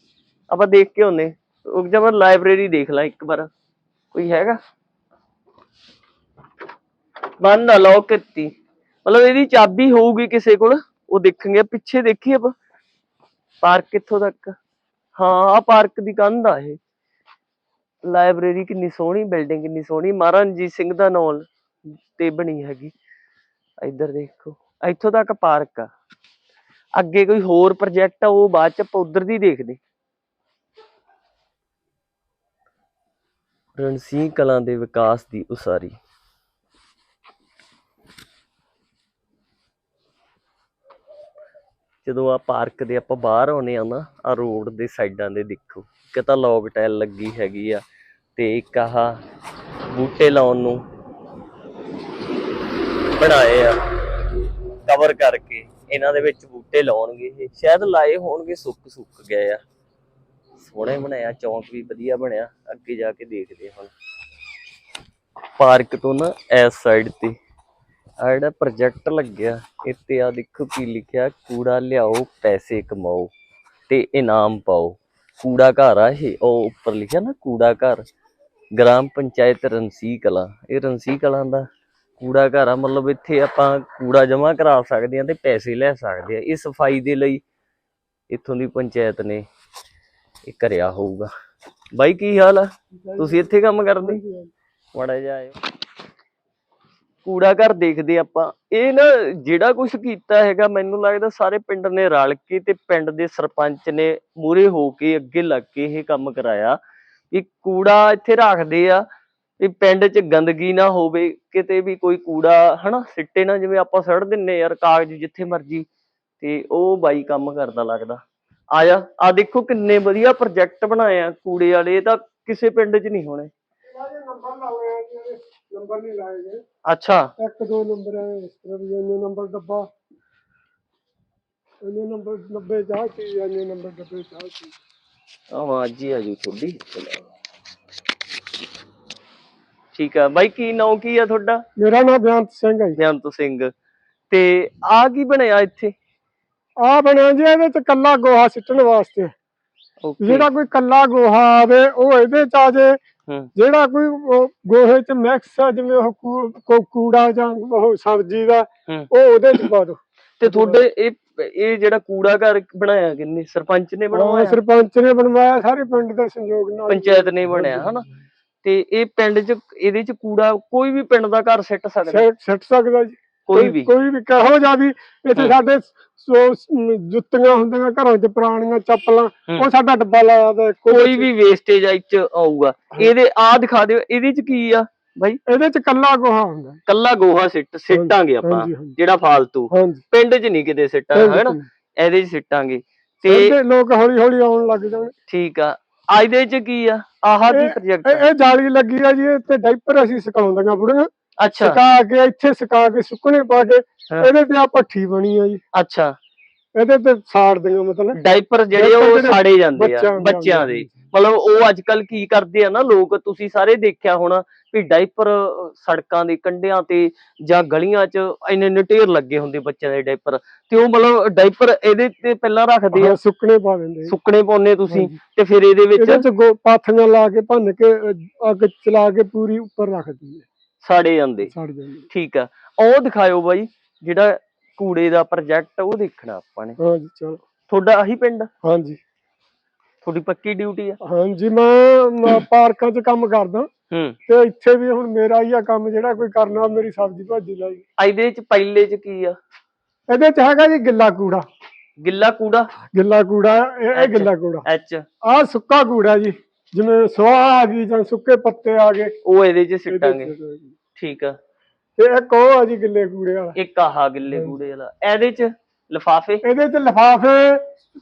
ਆਪਾਂ ਦੇਖ ਕੇ ਆਉਨੇ ਉਹ ਜਮਾ ਲਾਇਬ੍ਰੇਰੀ ਦੇਖ ਲਾ ਇੱਕ ਵਾਰ। ਕੋਈ ਹੈਗਾ? ਬੰਦ ਲਓ ਕੀਤੀ। ਮਤਲਬ ਇਹਦੀ ਚਾਬੀ ਹੋਊਗੀ ਕਿਸੇ ਕੋਲ, ਉਹ ਦੇਖਾਂਗੇ ਪਿੱਛੇ ਦੇਖੀਏ ਆਪਾਂ। ਪਾਰਕ ਕਿੱਥੋਂ ਤੱਕ? ਹਾਂ ਆ ਪਾਰਕ ਦੀ ਕੰਧ ਆ ਇਹ। ਲਾਇਬ੍ਰੇਰੀ ਕਿੰਨੀ ਸੋਹਣੀ ਬਿਲਡਿੰਗ ਕਿੰਨੀ ਸੋਹਣੀ। ਮਹਾਰਾਜਾ ਰਣਜੀਤ ਸਿੰਘ ਦਾ ਨਾਮ ਤੇ ਬਣੀ ਹੈਗੀ। ਇੱਧਰ ਦੇਖੋ, ਇੱਥੋਂ ਤੱਕ ਪਾਰਕ ਆ। ਅੱਗੇ ਕੋਈ ਹੋਰ ਪ੍ਰੋਜੈਕਟ ਆ, ਉਹ ਬਾਅਦ ਚ ਆਪਾਂ ਉਧਰ ਦੀ ਦੇਖਦੇ। ਰਣਸੀ ਕਲਾਂ ਦੇ ਵਿਕਾਸ ਦੀ ਉਸਾਰੀ। ਜਦੋਂ ਆ ਪਾਰਕ ਦੇ ਆਪਾਂ ਬਾਹਰ ਆਉਨੇ ਆ ਨਾ, ਆ ਰੋਡ ਦੇ ਸਾਈਡਾਂ ਦੇ ਦੇਖੋ, ਇੱਕ ਤਾਂ ਲੌਗ ਟਾਇਲ ਲੱਗੀ ਹੈਗੀ ਆ ਤੇ ਇੱਕ ਆਹ ਬੂਟੇ ਲਾਉਣ ਨੂੰ ਬਣਾਏ ਆ। ਕਵਰ ਕਰਕੇ ਇਹਨਾਂ ਦੇ ਵਿੱਚ ਬੂਟੇ ਲਾਉਣਗੇ ਇਹ। ਸ਼ਾਇਦ ਲਾਏ ਹੋਣਗੇ ਸੁੱਕ ਸੁੱਕ ਗਏ ਆ। ਸੋਹਣੇ ਬਣਾਇਆ ਚੌਂਕ ਵੀ ਵਧੀਆ ਬਣਿਆ, ਅੱਗੇ ਜਾ ਕੇ ਦੇਖਦੇ ਹਾਂ ਹੁਣ। ਪਾਰਕ ਤੋਂ ਨਾ ਇਸ ਸਾਈਡ ਤੇ। ਆ ਜਿਹੜਾ ਪ੍ਰੋਜੈਕਟ ਲੱਗਿਆ ਇੱਥੇ ਆ ਦੇਖੋ ਕੀ ਲਿਖਿਆ ਕੂੜਾ ਲਿਆਓ ਪੈਸੇ ਕਮਾਓ ਤੇ ਇਨਾਮ ਪਾਓ। ਕੂੜਾ ਘਰ ਆ ਇਹ ਉਹ ਉੱਪਰ ਲਿਖਿਆ ਨਾ ਕੂੜਾ ਘਰ। ਗ੍ਰਾਮ ਪੰਚਾਇਤ ਰਣਸੀ ਕਲਾਂ ਇਹ ਰਣਸੀ ਕਲਾਂ ਦਾ ਕੂੜਾ ਘਰ ਆ ਮਤਲਬ ਇੱਥੇ ਆਪਾਂ ਕੂੜਾ ਜਮ੍ਹਾਂ ਕਰਾ ਸਕਦੇ ਆ ਤੇ ਪੈਸੇ ਲੈ ਸਕਦੇ ਆ ਇਹ ਸਫ਼ਾਈ ਦੇ ਲਈ ਇੱਥੋਂ ਦੀ ਪੰਚਾਇਤ ਨੇ ਇਹ ਕਰਿਆ ਹੋਊਗਾ। ਬਾਈ ਕੀ ਹਾਲ ਆ? ਤੁਸੀਂ ਇੱਥੇ ਕੰਮ ਕਰਦੇ? ਮੜਾ ਜਾ ਆਇਓ। ਕੂੜਾ ਘਰ ਦੇਖਦੇ ਆਪਾਂ। ਇਹ ਨਾ ਜਿਹੜਾ ਕੁਝ ਕੀਤਾ ਹੈਗਾ, ਮੈਨੂੰ ਲੱਗਦਾ ਸਾਰੇ ਪਿੰਡ ਨੇ ਰਲ ਕੇ ਤੇ ਪਿੰਡ ਦੇ ਸਰਪੰਚ ਨੇ ਮੂਰੇ ਹੋ ਕੇ ਅੱਗੇ ਲੱਗ ਕੇ ਇਹ ਕੰਮ ਕਰਾਇਆ ਕਿ ਕੂੜਾ ਇੱਥੇ ਰੱਖਦੇ ਆ ਵੀ ਪਿੰਡ 'ਚ ਗੰਦਗੀ ਨਾ ਹੋਵੇ, ਕਿਤੇ ਵੀ ਕੋਈ ਕੂੜਾ ਹਨਾ ਸਿੱਟੇ ਨਾ ਜਿਵੇਂ ਆਪਾਂ ਸੜ ਦਿੰਨੇ ਯਾਰ ਕਾਗਜ਼ ਜਿੱਥੇ ਮਰਜ਼ੀ, ਤੇ ਉਹ ਬਾਈ ਕੰਮ ਕਰਦਾ ਲੱਗਦਾ। ਆਇਆ ਆ ਦੇਖੋ ਕਿੰਨੇ ਵਧੀਆ ਪ੍ਰੋਜੈਕਟ ਬਣਾਏ ਆ ਕੂੜੇ ਵਾਲੇ, ਇਹ ਤਾਂ ਕਿਸੇ ਪਿੰਡ 'ਚ ਨਹੀਂ ਹੋਣੇ ਨੰਬਰ ਲਾਉਣੇ ਆ ਜੀ ਇਹਦੇ ਨੰਬਰ ਨਹੀਂ ਲਾਏ ਗਏ। ਅੱਛਾ। ਇੱਕ ਦੋ ਨੰਬਰ ਹੈ ਇਸ ਤਰ੍ਹਾਂ ਵੀ ਇੰਨੇ ਨੰਬਰ ਡੱਬਾ ਇੰਨੇ ਨੰਬਰ 90 ਚਾਹ ਕੀ ਇੰਨੇ ਨੰਬਰ ਡੱਬੇ ਚਾਹ ਕੀ ਆਵਾਜ਼ ਹੀ ਆ ਜੂ ਤੁਹਾਡੀ ਠੀਕ ਆ। ਬਾਈ ਕੀ ਨਾਂ ਕੀ ਆ ਤੁਹਾਡਾ? ਮੇਰਾ ਨਾਮ ਬੇਅੰਤ ਸਿੰਘ ਹੈ ਜੀ। ਬੇਅੰਤ ਸਿੰਘ। ਤੇ ਆ ਕੀ ਬਣਿਆ ਇੱਥੇ? ਆ ਬਣਿਆ ਜੀ ਇਹਦੇ ਚ ਕੱਲਾ ਗੋਹਾ ਸਿੱਟਣ ਵਾਸਤੇ। ਜਿਹੜਾ ਕੋਈ ਕੱਲਾ ਗੋਹਾ ਆਵੇ ਉਹ ਇਹਦੇ ਚ ਆ ਜੇ। ਜਿਹੜਾ ਕੋਈ ਗੋਹੇ ਚ ਮਿਕਸ ਆ ਜਿਵੇਂ ਉਹ ਕੂੜਾ ਜਾਂ ਉਹ ਸਬਜ਼ੀ ਦਾ ਉਹ ਉਹਦੇ ਚ ਪਾ ਦੋ। ਤੇ ਤੁਹਾਡੇ ਇਹ ਇਹ ਜਿਹੜਾ ਕੂੜਾ ਘਰ ਬਣਾਇਆ ਕਿੰਨੇ ਸਰਪੰਚ ਨੇ ਬਣਵਾਇਆ? ਸਰਪੰਚ ਨੇ ਬਣਵਾਇਆ ਸਾਰੇ ਪਿੰਡ ਦੇ ਸੰਯੋਗ ਨਾਲ। ਪੰਚਾਇਤ ਨੇ ਬਣਿਆ ਹਨਾ? ਤੇ ਇਹ ਪਿੰਡ 'ਚ ਇਹਦੇ 'ਚ ਕੂੜਾ ਕੋਈ ਵੀ ਪਿੰਡ ਦਾ ਘਰ ਸਿੱਟ ਸਕਦਾ? ਸਿੱਟ ਸਕਦਾ ਜੀ। ਕੋਈ ਵੀ। ਕੋਈ ਵੀ ਕਹੋ ਜਾ ਵੀ ਇੱਥੇ। ਸਾਡੇ ਸੌ ਜੁੱਤੀਆਂ ਹੁੰਦੀਆਂ ਘਰਾਂ 'ਚ ਪੁਰਾਣੀਆਂ ਚੱਪਲਾਂ। ਉਹ ਸਾਡਾ ਡੱਬਾ ਲਾਇਆ ਦਾ ਕੋਈ ਵੀ ਵੇਸਟੇਜ ਆ ਚ ਆਊਗਾ। ਇਹਦੇ ਆ ਦਿਖਾ ਦਿਓ ਇਹਦੇ 'ਚ ਕੀ ਆ ਬਾਈ? ਇਹਦੇ 'ਚ ਕੱਲਾ ਗੋਹਾ ਹੁੰਦਾ। ਕੱਲਾ ਗੋਹਾ ਸਿੱਟ ਸਿੱਟਾਂਗੇ ਆਪਾਂ। ਜਿਹੜਾ ਫਾਲਤੂ। ਪਿੰਡ 'ਚ ਨਹੀਂ ਕਿਤੇ ਸਿੱਟਾਂ ਹੈਨਾ? ਇਹਦੇ 'ਚ ਸਿੱਟਾਂਗੇ। ਤੇ ਲੋਕ ਹੌਲੀ ਹੌਲੀ ਆਉਣ ਲੱਗ ਜਾਣ। ਠੀਕ ਆ। ਇਹਦੇ 'ਚ ਕੀ ਆ? ਆਹ ਦੀ ਪ੍ਰੋਜੈਕਟ ਇਹ ਇਹ ਜਾਲੀ ਲੱਗੀ ਆ ਜੀ ਤੇ ਡਾਈਪਰ ਅਸੀਂ ਸੁਕਾਉਂਦੀਆਂ ਬੁੜੀਆਂ। ਅੱਛਾ। ਸੁਕਾ ਕੇ ਇੱਥੇ ਸੁਕਾ ਕੇ ਸੁੱਕਣੇ ਪਾ ਕੇ। ਇਹਦੇ ਤੇ ਆ ਭੱਠੀ ਬਣੀ ਆ ਜੀ। ਅੱਛਾ। ਇਹਦੇ ਤੇ ਸਾੜਦੀਆਂ ਮਤਲਬ। ਡਾਈਪਰ ਜਿਹੜੇ ਉਹ ਸਾੜੇ ਜਾਂਦੇ ਆ ਬੱਚਿਆਂ ਦੇ ਮਤਲਬ ਉਹ ਅੱਜ ਕੱਲ ਕੀ ਕਰਦੇ ਆ ਨਾ ਲੋਕ ਤੁਸੀਂ ਸਾਰੇ ਦੇਖਿਆ ਹੋਣਾ ਵੀ ਡਾਈਪਰ ਸੜਕਾਂ ਦੇ ਕੰਢਿਆਂ ਤੇ ਜਾਂ ਗਲੀਆਂ 'ਚ ਇੰਨੇ ਇੰਨੇ ਢੇਰ ਲੱਗੇ ਹੁੰਦੇ ਬੱਚਿਆਂ ਦੇ ਡਾਈਪਰ ਤੇ ਉਹ ਮਤਲਬ ਡਾਈਪਰ ਇਹਦੇ ਤੇ ਪਹਿਲਾਂ ਰੱਖਦੇ ਆ। ਸੁੱਕਣੇ ਪਾ ਦਿੰਦੇ। ਸੁੱਕਣੇ ਪਾਉਨੇ ਤੁਸੀਂ। ਤੇ ਫਿਰ ਇਹਦੇ ਇਹਦੇ ਵਿੱਚ 'ਚ ਪਾਥੀਆਂ ਲਾ ਕੇ ਭੰਨ ਕੇ ਅੱਗ ਚਲਾ ਕੇ ਪੂਰੀ ਉੱਪਰ ਰੱਖ ਦਈਏ। ਸਾੜੇ ਜਾਂਦੇ। ਸੜ ਜਾਂਦੇ। ਠੀਕ ਆ। ਉਹ ਦਿਖਾਇਓ ਬਾਈ ਜਿਹੜਾ ਕੂੜੇ ਦਾ ਪ੍ਰੋਜੈਕਟ ਉਹ ਦੇਖਣਾ ਆਪਾਂ ਨੇ। ਹਾਂਜੀ ਚਲੋ। ਤੁਹਾਡਾ ਆਹੀ ਪਿੰਡ ਹਾਂਜੀ। ਤੁਹਾਡੀ ਪੱਕੀ ਡਿਊਟੀ ਆ? ਹਾਂਜੀ ਮੈਂ ਮੈਂ ਪਾਰਕਾਂ 'ਚ ਕੰਮ ਕਰਦਾ। ਹੂੰ। ਤੇ ਇੱਥੇ ਵੀ ਹੁਣ ਮੇਰਾ ਹੀ ਆ ਕੰਮ ਜਿਹੜਾ ਕੋਈ ਕਰਨਾ ਮੇਰੀ ਸਬਜ਼ੀ ਭਾਜੀ ਲਾਈ ਇਹਦੇ ਚ ਪਹਿਲੇ ਚ ਕੀ ਆ? ਇਹਦੇ 'ਚ ਹੈਗਾ ਜੀ ਗਿੱਲਾ ਕੂੜਾ। ਗਿੱਲਾ ਕੂੜਾ? ਗਿੱਲਾ ਕੂੜਾ ਇਹ ਇਹ ਅੱਛਾ। ਗਿੱਲਾ ਕੂੜਾ। ਐਚ ਆਹ ਸੁੱਕਾ ਕੂੜਾ ਜੀ। ਜਿਵੇਂ ਸਵਾਹ ਆ ਗਈ ਜਾਂ ਸੁੱਕੇ ਪੱਤੇ ਆ ਗਏ ਉਹ ਇਹਦੇ ਚ ਸਿੱਟਾਂਗੇ। ਠੀਕ ਆ। ਤੇ ਇੱਕ ਉਹ ਆ ਜੀ ਗਿੱਲੇ ਕੂੜੇ ਵਾਲਾ। ਇੱਕ ਆਹ ਗਿੱਲੇ ਕੂੜੇ ਵਾਲਾ। ਇਹਦੇ ਚ ਲਿਫਾਫੇ? ਇਹਦੇ 'ਚ ਲਿਫਾਫੇ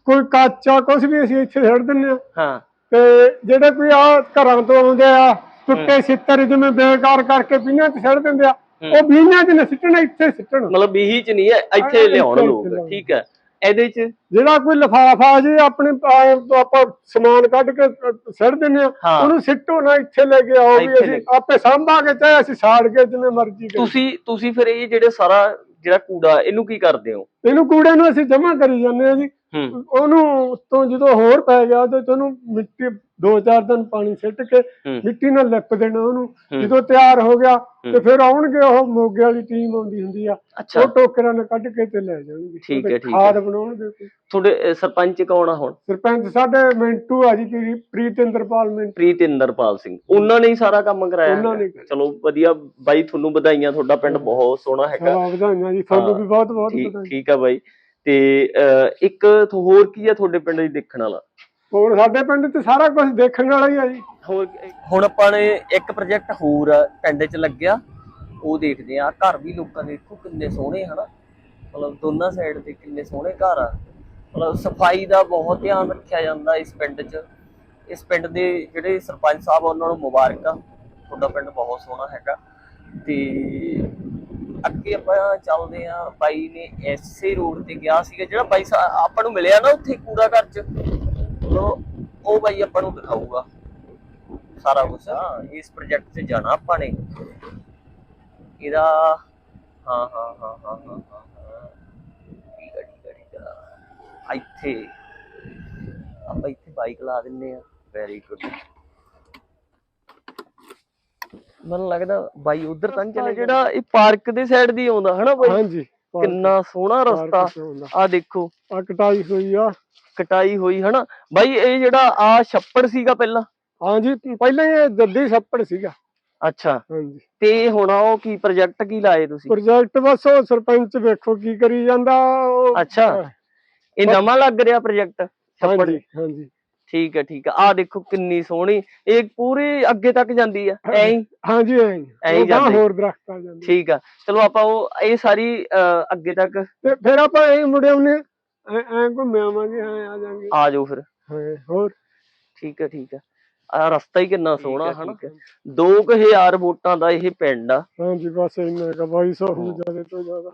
ਕੋਈ ਕੱਚਾ ਕੁਝ ਵੀ ਅਸੀਂ ਇੱਥੇ ਛੱਡ ਦਿੰਦੇ ਆ ਹਾਂ। ਤੇ ਜਿਹੜੇ ਕੋਈ ਆ ਘਰਾਂ ਤੋਂ ਆਉਂਦੇ ਆ ਟੁੱਟੇ ਛਿੱਤਰ ਜਿਵੇਂ ਬੇਕਾਰ ਕਰਕੇ ਪੀਣਾਂ 'ਚ ਛੱਡ ਦਿੰਦੇ ਆ ਉਹ ਬੀਹਾਂ 'ਚ ਨਾ ਸਿੱਟਣਾ ਇੱਥੇ ਸਿੱਟਣ। ਮਤਲਬ ਬੀਹੀ ਚ ਨਹੀਂ ਹੈ ਇੱਥੇ ਲਿਆਉਣ ਲੋਕ। ਠੀਕ ਹੈ। ਇਹਦੇ ਚ? ਜਿਹੜਾ ਕੋਈ ਲਿਫਾਫਾ ਜੀ ਆਪਣੇ ਅਹ, ਆਪਾਂ ਸਮਾਨ ਕੱਢ ਕੇ ਸਿੱਟ ਦਿੰਦੇ ਆ ਹਾਂ। ਉਹਨੂੰ ਸਿੱਟੋ ਨਾ ਇੱਥੇ ਲੈ ਕੇ ਆਓ ਵੀ ਇੱਥੇ ਅਸੀਂ ਆਪੇ ਸਾਂਭਾਂਗੇ ਚਾਹੇ ਅਸੀਂ ਸਾੜ ਕੇ ਜਿਵੇਂ ਮਰਜ਼ੀ ਕਰੀਏ। ਤੁਸੀਂ ਤੁਸੀਂ ਫਿਰ ਇਹ ਜਿਹੜੇ ਸਾਰਾ ਜਿਹੜਾ ਕੂੜਾ ਇਹਨੂੰ ਕੀ ਕਰਦੇ ਹੋ? ਇਹਨੂੰ ਕੂੜੇ ਨੂੰ ਅਸੀਂ ਜਮ੍ਹਾਂ ਕਰੀ ਜਾਂਦੇ ਆ ਜੀ। ਹੂੰ। ਉਹਨੂੰ ਉੱਤੋਂ ਜਦੋਂ ਹੋਰ ਪੈ ਗਿਆ ਤੇ ਉਹਨੂੰ ਮਿੱਟੀ ਦੋ ਚਾਰ ਦਿਨ ਪਾਣੀ ਸਿੱਟ ਕੇ ਮਿੱਟੀ ਨਾਲ ਲਿਪ ਦੇਣਾ ਉਹਨੂੰ। ਜਦੋਂ ਤਿਆਰ ਹੋ ਗਿਆ ਤੇ। ਫਿਰ ਆਉਣਗੇ ਉਹ ਮੋਗੇ ਵਾਲੀ ਟੀਮ ਆਉਂਦੀ ਹੁੰਦੀ ਆ। ਉਹ ਟੋਕਰਾਂ ਨਾਲ ਕੱਢ ਕੇ ਤੇ ਲੈ ਜਾਣਗੇ। ਠੀਕ ਹੈ, ਠੀਕ ਹੈ। ਖਾਦ ਬਣਾਉਣਗੇ। ਤੁਹਾਡੇ ਸਰਪੰਚ ਕੌਣ ਆ ਹੁਣ? ਸਰਪੰਚ ਸਾਡੇ ਮਿੰਟੂ ਆ ਜੀ ਪ੍ਰੀ- ਪ੍ਰੀਤਿੰਦਰਪਾਲ ਮਿੰਟੂ। ਪ੍ਰੀਤ ਇੰਦਰਪਾਲ ਸਿੰਘ। ਉਹਨਾਂ ਨੇ ਹੀ ਸਾਰਾ ਕੰਮ ਕਰਾਇਆ। ਨੇ। ਚਲੋ ਵਧੀਆ ਬਾਈ ਤੁਹਾਨੂੰ ਵਧਾਈਆਂ। ਤੁਹਾਡਾ ਪਿੰਡ ਬਹੁਤ ਸੋਹਣਾ ਹੈਗਾ। ਵਧਾਈਆਂ ਜੀ। ਤੁਹਾਨੂੰ ਵੀ ਬਹੁਤ ਬਹੁਤ ਵਧਾਈਆਂ। ਠੀਕ ਆ ਬਾਈ। ਤੇ ਇੱਕ ਹੋਰ ਕੀ ਆ ਤੁਹਾਡੇ ਪਿੰਡ ਦੀ ਦੇਖਣ ਵਾਲਾ? ਹੋਰ ਸਾਡੇ ਪਿੰਡ ਤੇ ਸਾਰਾ ਕੁਝ ਦੇਖਣ ਵਾਲਾ ਹੀ ਆ ਜੀ। ਹੋਰ ਹੁਣ ਆਪਾਂ ਨੇ ਇੱਕ ਪ੍ਰੋਜੈਕਟ ਹੋਰ ਪਿੰਡ 'ਚ ਲੱਗਿਆ ਉਹ ਦੇਖਦੇ ਆ ਘਰ ਵੀ ਲੋਕਾਂ ਦੇ ਦੇਖੋ ਕਿੰਨੇ ਸੋਹਣੇ ਹਨਾ? ਮਤਲਬ ਦੋਨਾਂ ਸਾਈਡ ਤੇ ਕਿੰਨੇ ਸੋਹਣੇ ਘਰ ਆ। ਮਤਲਬ ਸਫ਼ਾਈ ਦਾ ਬਹੁਤ ਧਿਆਨ ਰੱਖਿਆ ਜਾਂਦਾ ਇਸ ਪਿੰਡ 'ਚ। ਇਸ ਪਿੰਡ ਦੇ ਜਿਹੜੇ ਸਰਪੰਚ ਸਾਹਿਬ ਉਹਨਾਂ ਨੂੰ ਮੁਬਾਰਕਾਂ। ਤੁਹਾਡਾ ਪਿੰਡ ਬਹੁਤ ਸੋਹਣਾ ਹੈਗਾ। ਤੇ ਅੱਗੇ ਆਪਾਂ ਚੱਲਦੇ ਆ ਬਾਈ ਨੇ ਐਸੇ ਰੋਡ ਤੇ ਗਿਆ ਸੀਗਾ, ਜਿਹੜਾ ਬਾਈ ਆਪਾਂ ਨੂੰ ਮਿਲਿਆ ਨਾ ਉੱਥੇ ਕੂੜਾ ਘਰ 'ਚ। ਉਹ ਉਹ ਬਾਈ ਆਪਾਂ ਨੂੰ ਦਿਖਾਊਗਾ। ਸਾਰਾ ਕੁਝ ਇਸ ਪ੍ਰੋਜੈਕਟ 'ਚ ਜਾਣਾ ਆਪਾਂ ਨੇ। ਇਹਦਾ, ਹਾਂ ਹਾਂ ਹਾਂ ਹਾਂ ਹਾਂ ਠੀਕ ਆ ਠੀਕ ਆ ਠੀਕ ਆ। ਇੱਥੇ, ਆਪਾਂ ਇੱਥੇ ਬਾਈਕ ਲਾ ਦਿੰਨੇ ਆ ਵੈਰੀ ਗੁੱਡ ਮੈਨੂੰ ਲੱਗਦਾ ਬਾਈ ਉਧਰ ਤਾਂ ਨੀ ਚੱਲੇ ਜਿਹੜਾ ਇਹ ਪਾਰਕ ਦੇ ਸਾਈਡ ਦੀ ਆਉਂਦਾ ਹਨਾ ਬਾਈ? ਹਾਂਜੀ ਕਿੰਨਾ ਸੋਹਣਾ ਰਸਤਾ। ਆ ਦੇਖੋ। ਆ ਕਟਾਈ ਹੋਈ ਆ। ਕਟਾਈ ਹੋਈ ਹਨਾ? ਬਾਈ ਇਹ ਜਿਹੜਾ ਆ ਛੱਪੜ ਸੀਗਾ ਪਹਿਲਾਂ? ਹਾਂਜੀ ਪਹਿਲਾਂ ਇਹ ਦੱਦੀ ਛੱਪੜ ਸੀਗਾ। ਅੱਛਾ। ਹਾਂਜੀ। ਤੇ ਹੁਣ ਉਹ ਕੀ ਪ੍ਰੋਜੈਕਟ ਕੀ ਲਾਏ ਤੁਸੀਂ? ਪ੍ਰੋਜੈਕਟ ਬਸ ਉਹ ਸਰਪੰਚ ਵੇਖੋ ਕੀ ਕਰੀ ਜਾਂਦਾ ਉਹ ਅੱਛਾ। ਇਹ ਨਵਾਂ ਲੱਗ ਰਿਹਾ ਪ੍ਰੋਜੈਕਟ ਛੱਪੜ? ਹਾਂਜੀ ਹਾਂਜੀ। ਠੀਕ ਹੈ ਠੀਕ ਹੈ। ਆ ਦੇਖੋ ਕਿੰਨੀ ਸੋਹਣੀ ਇਹ ਪੂਰੀ ਅੱਗੇ ਤੱਕ ਜਾਂਦੀ ਆ ਐਂ ਹੀ? ਹਾਂਜੀ ਐਂ ਐਂ ਹੀ ਜਾਂਦੇ। ਹੋਰ ਦਰਖਤ ਆ ਜਾਂਦੇ। ਠੀਕ ਆ ਚਲੋ ਆਪਾਂ ਉਹ ਇਹ ਸਾਰੀ ਅੱਗੇ ਤੱਕ ਫਿਰ ਆਪਾਂ ਐਂ ਮੁੜੇ ਆਉਨੇ ਐ ਘੁੰਮੇ ਆਵਾਂਗੇ ਐ ਆ ਜਾਾਂਗੇ। ਆ ਜਾਓ ਫਿਰ। ਹਾਂ ਹੋਰ? ਠੀਕ ਹੈ ਠੀਕ ਹੈ ਆ ਰਸਤਾ ਹੀ ਕਿੰਨਾ ਸੋਹਣਾ ਹਨਾ? 2000 ਵੋਟਾਂ ਦਾ ਇਹ ਪਿੰਡ ਆ। ਹਾਂਜੀ ਬਸ ਇੰਨਾ ਕਾ 2200 ਹੋ। ਜਾਵੇ ਤੋਂ ਜ਼ਿਆਦਾ।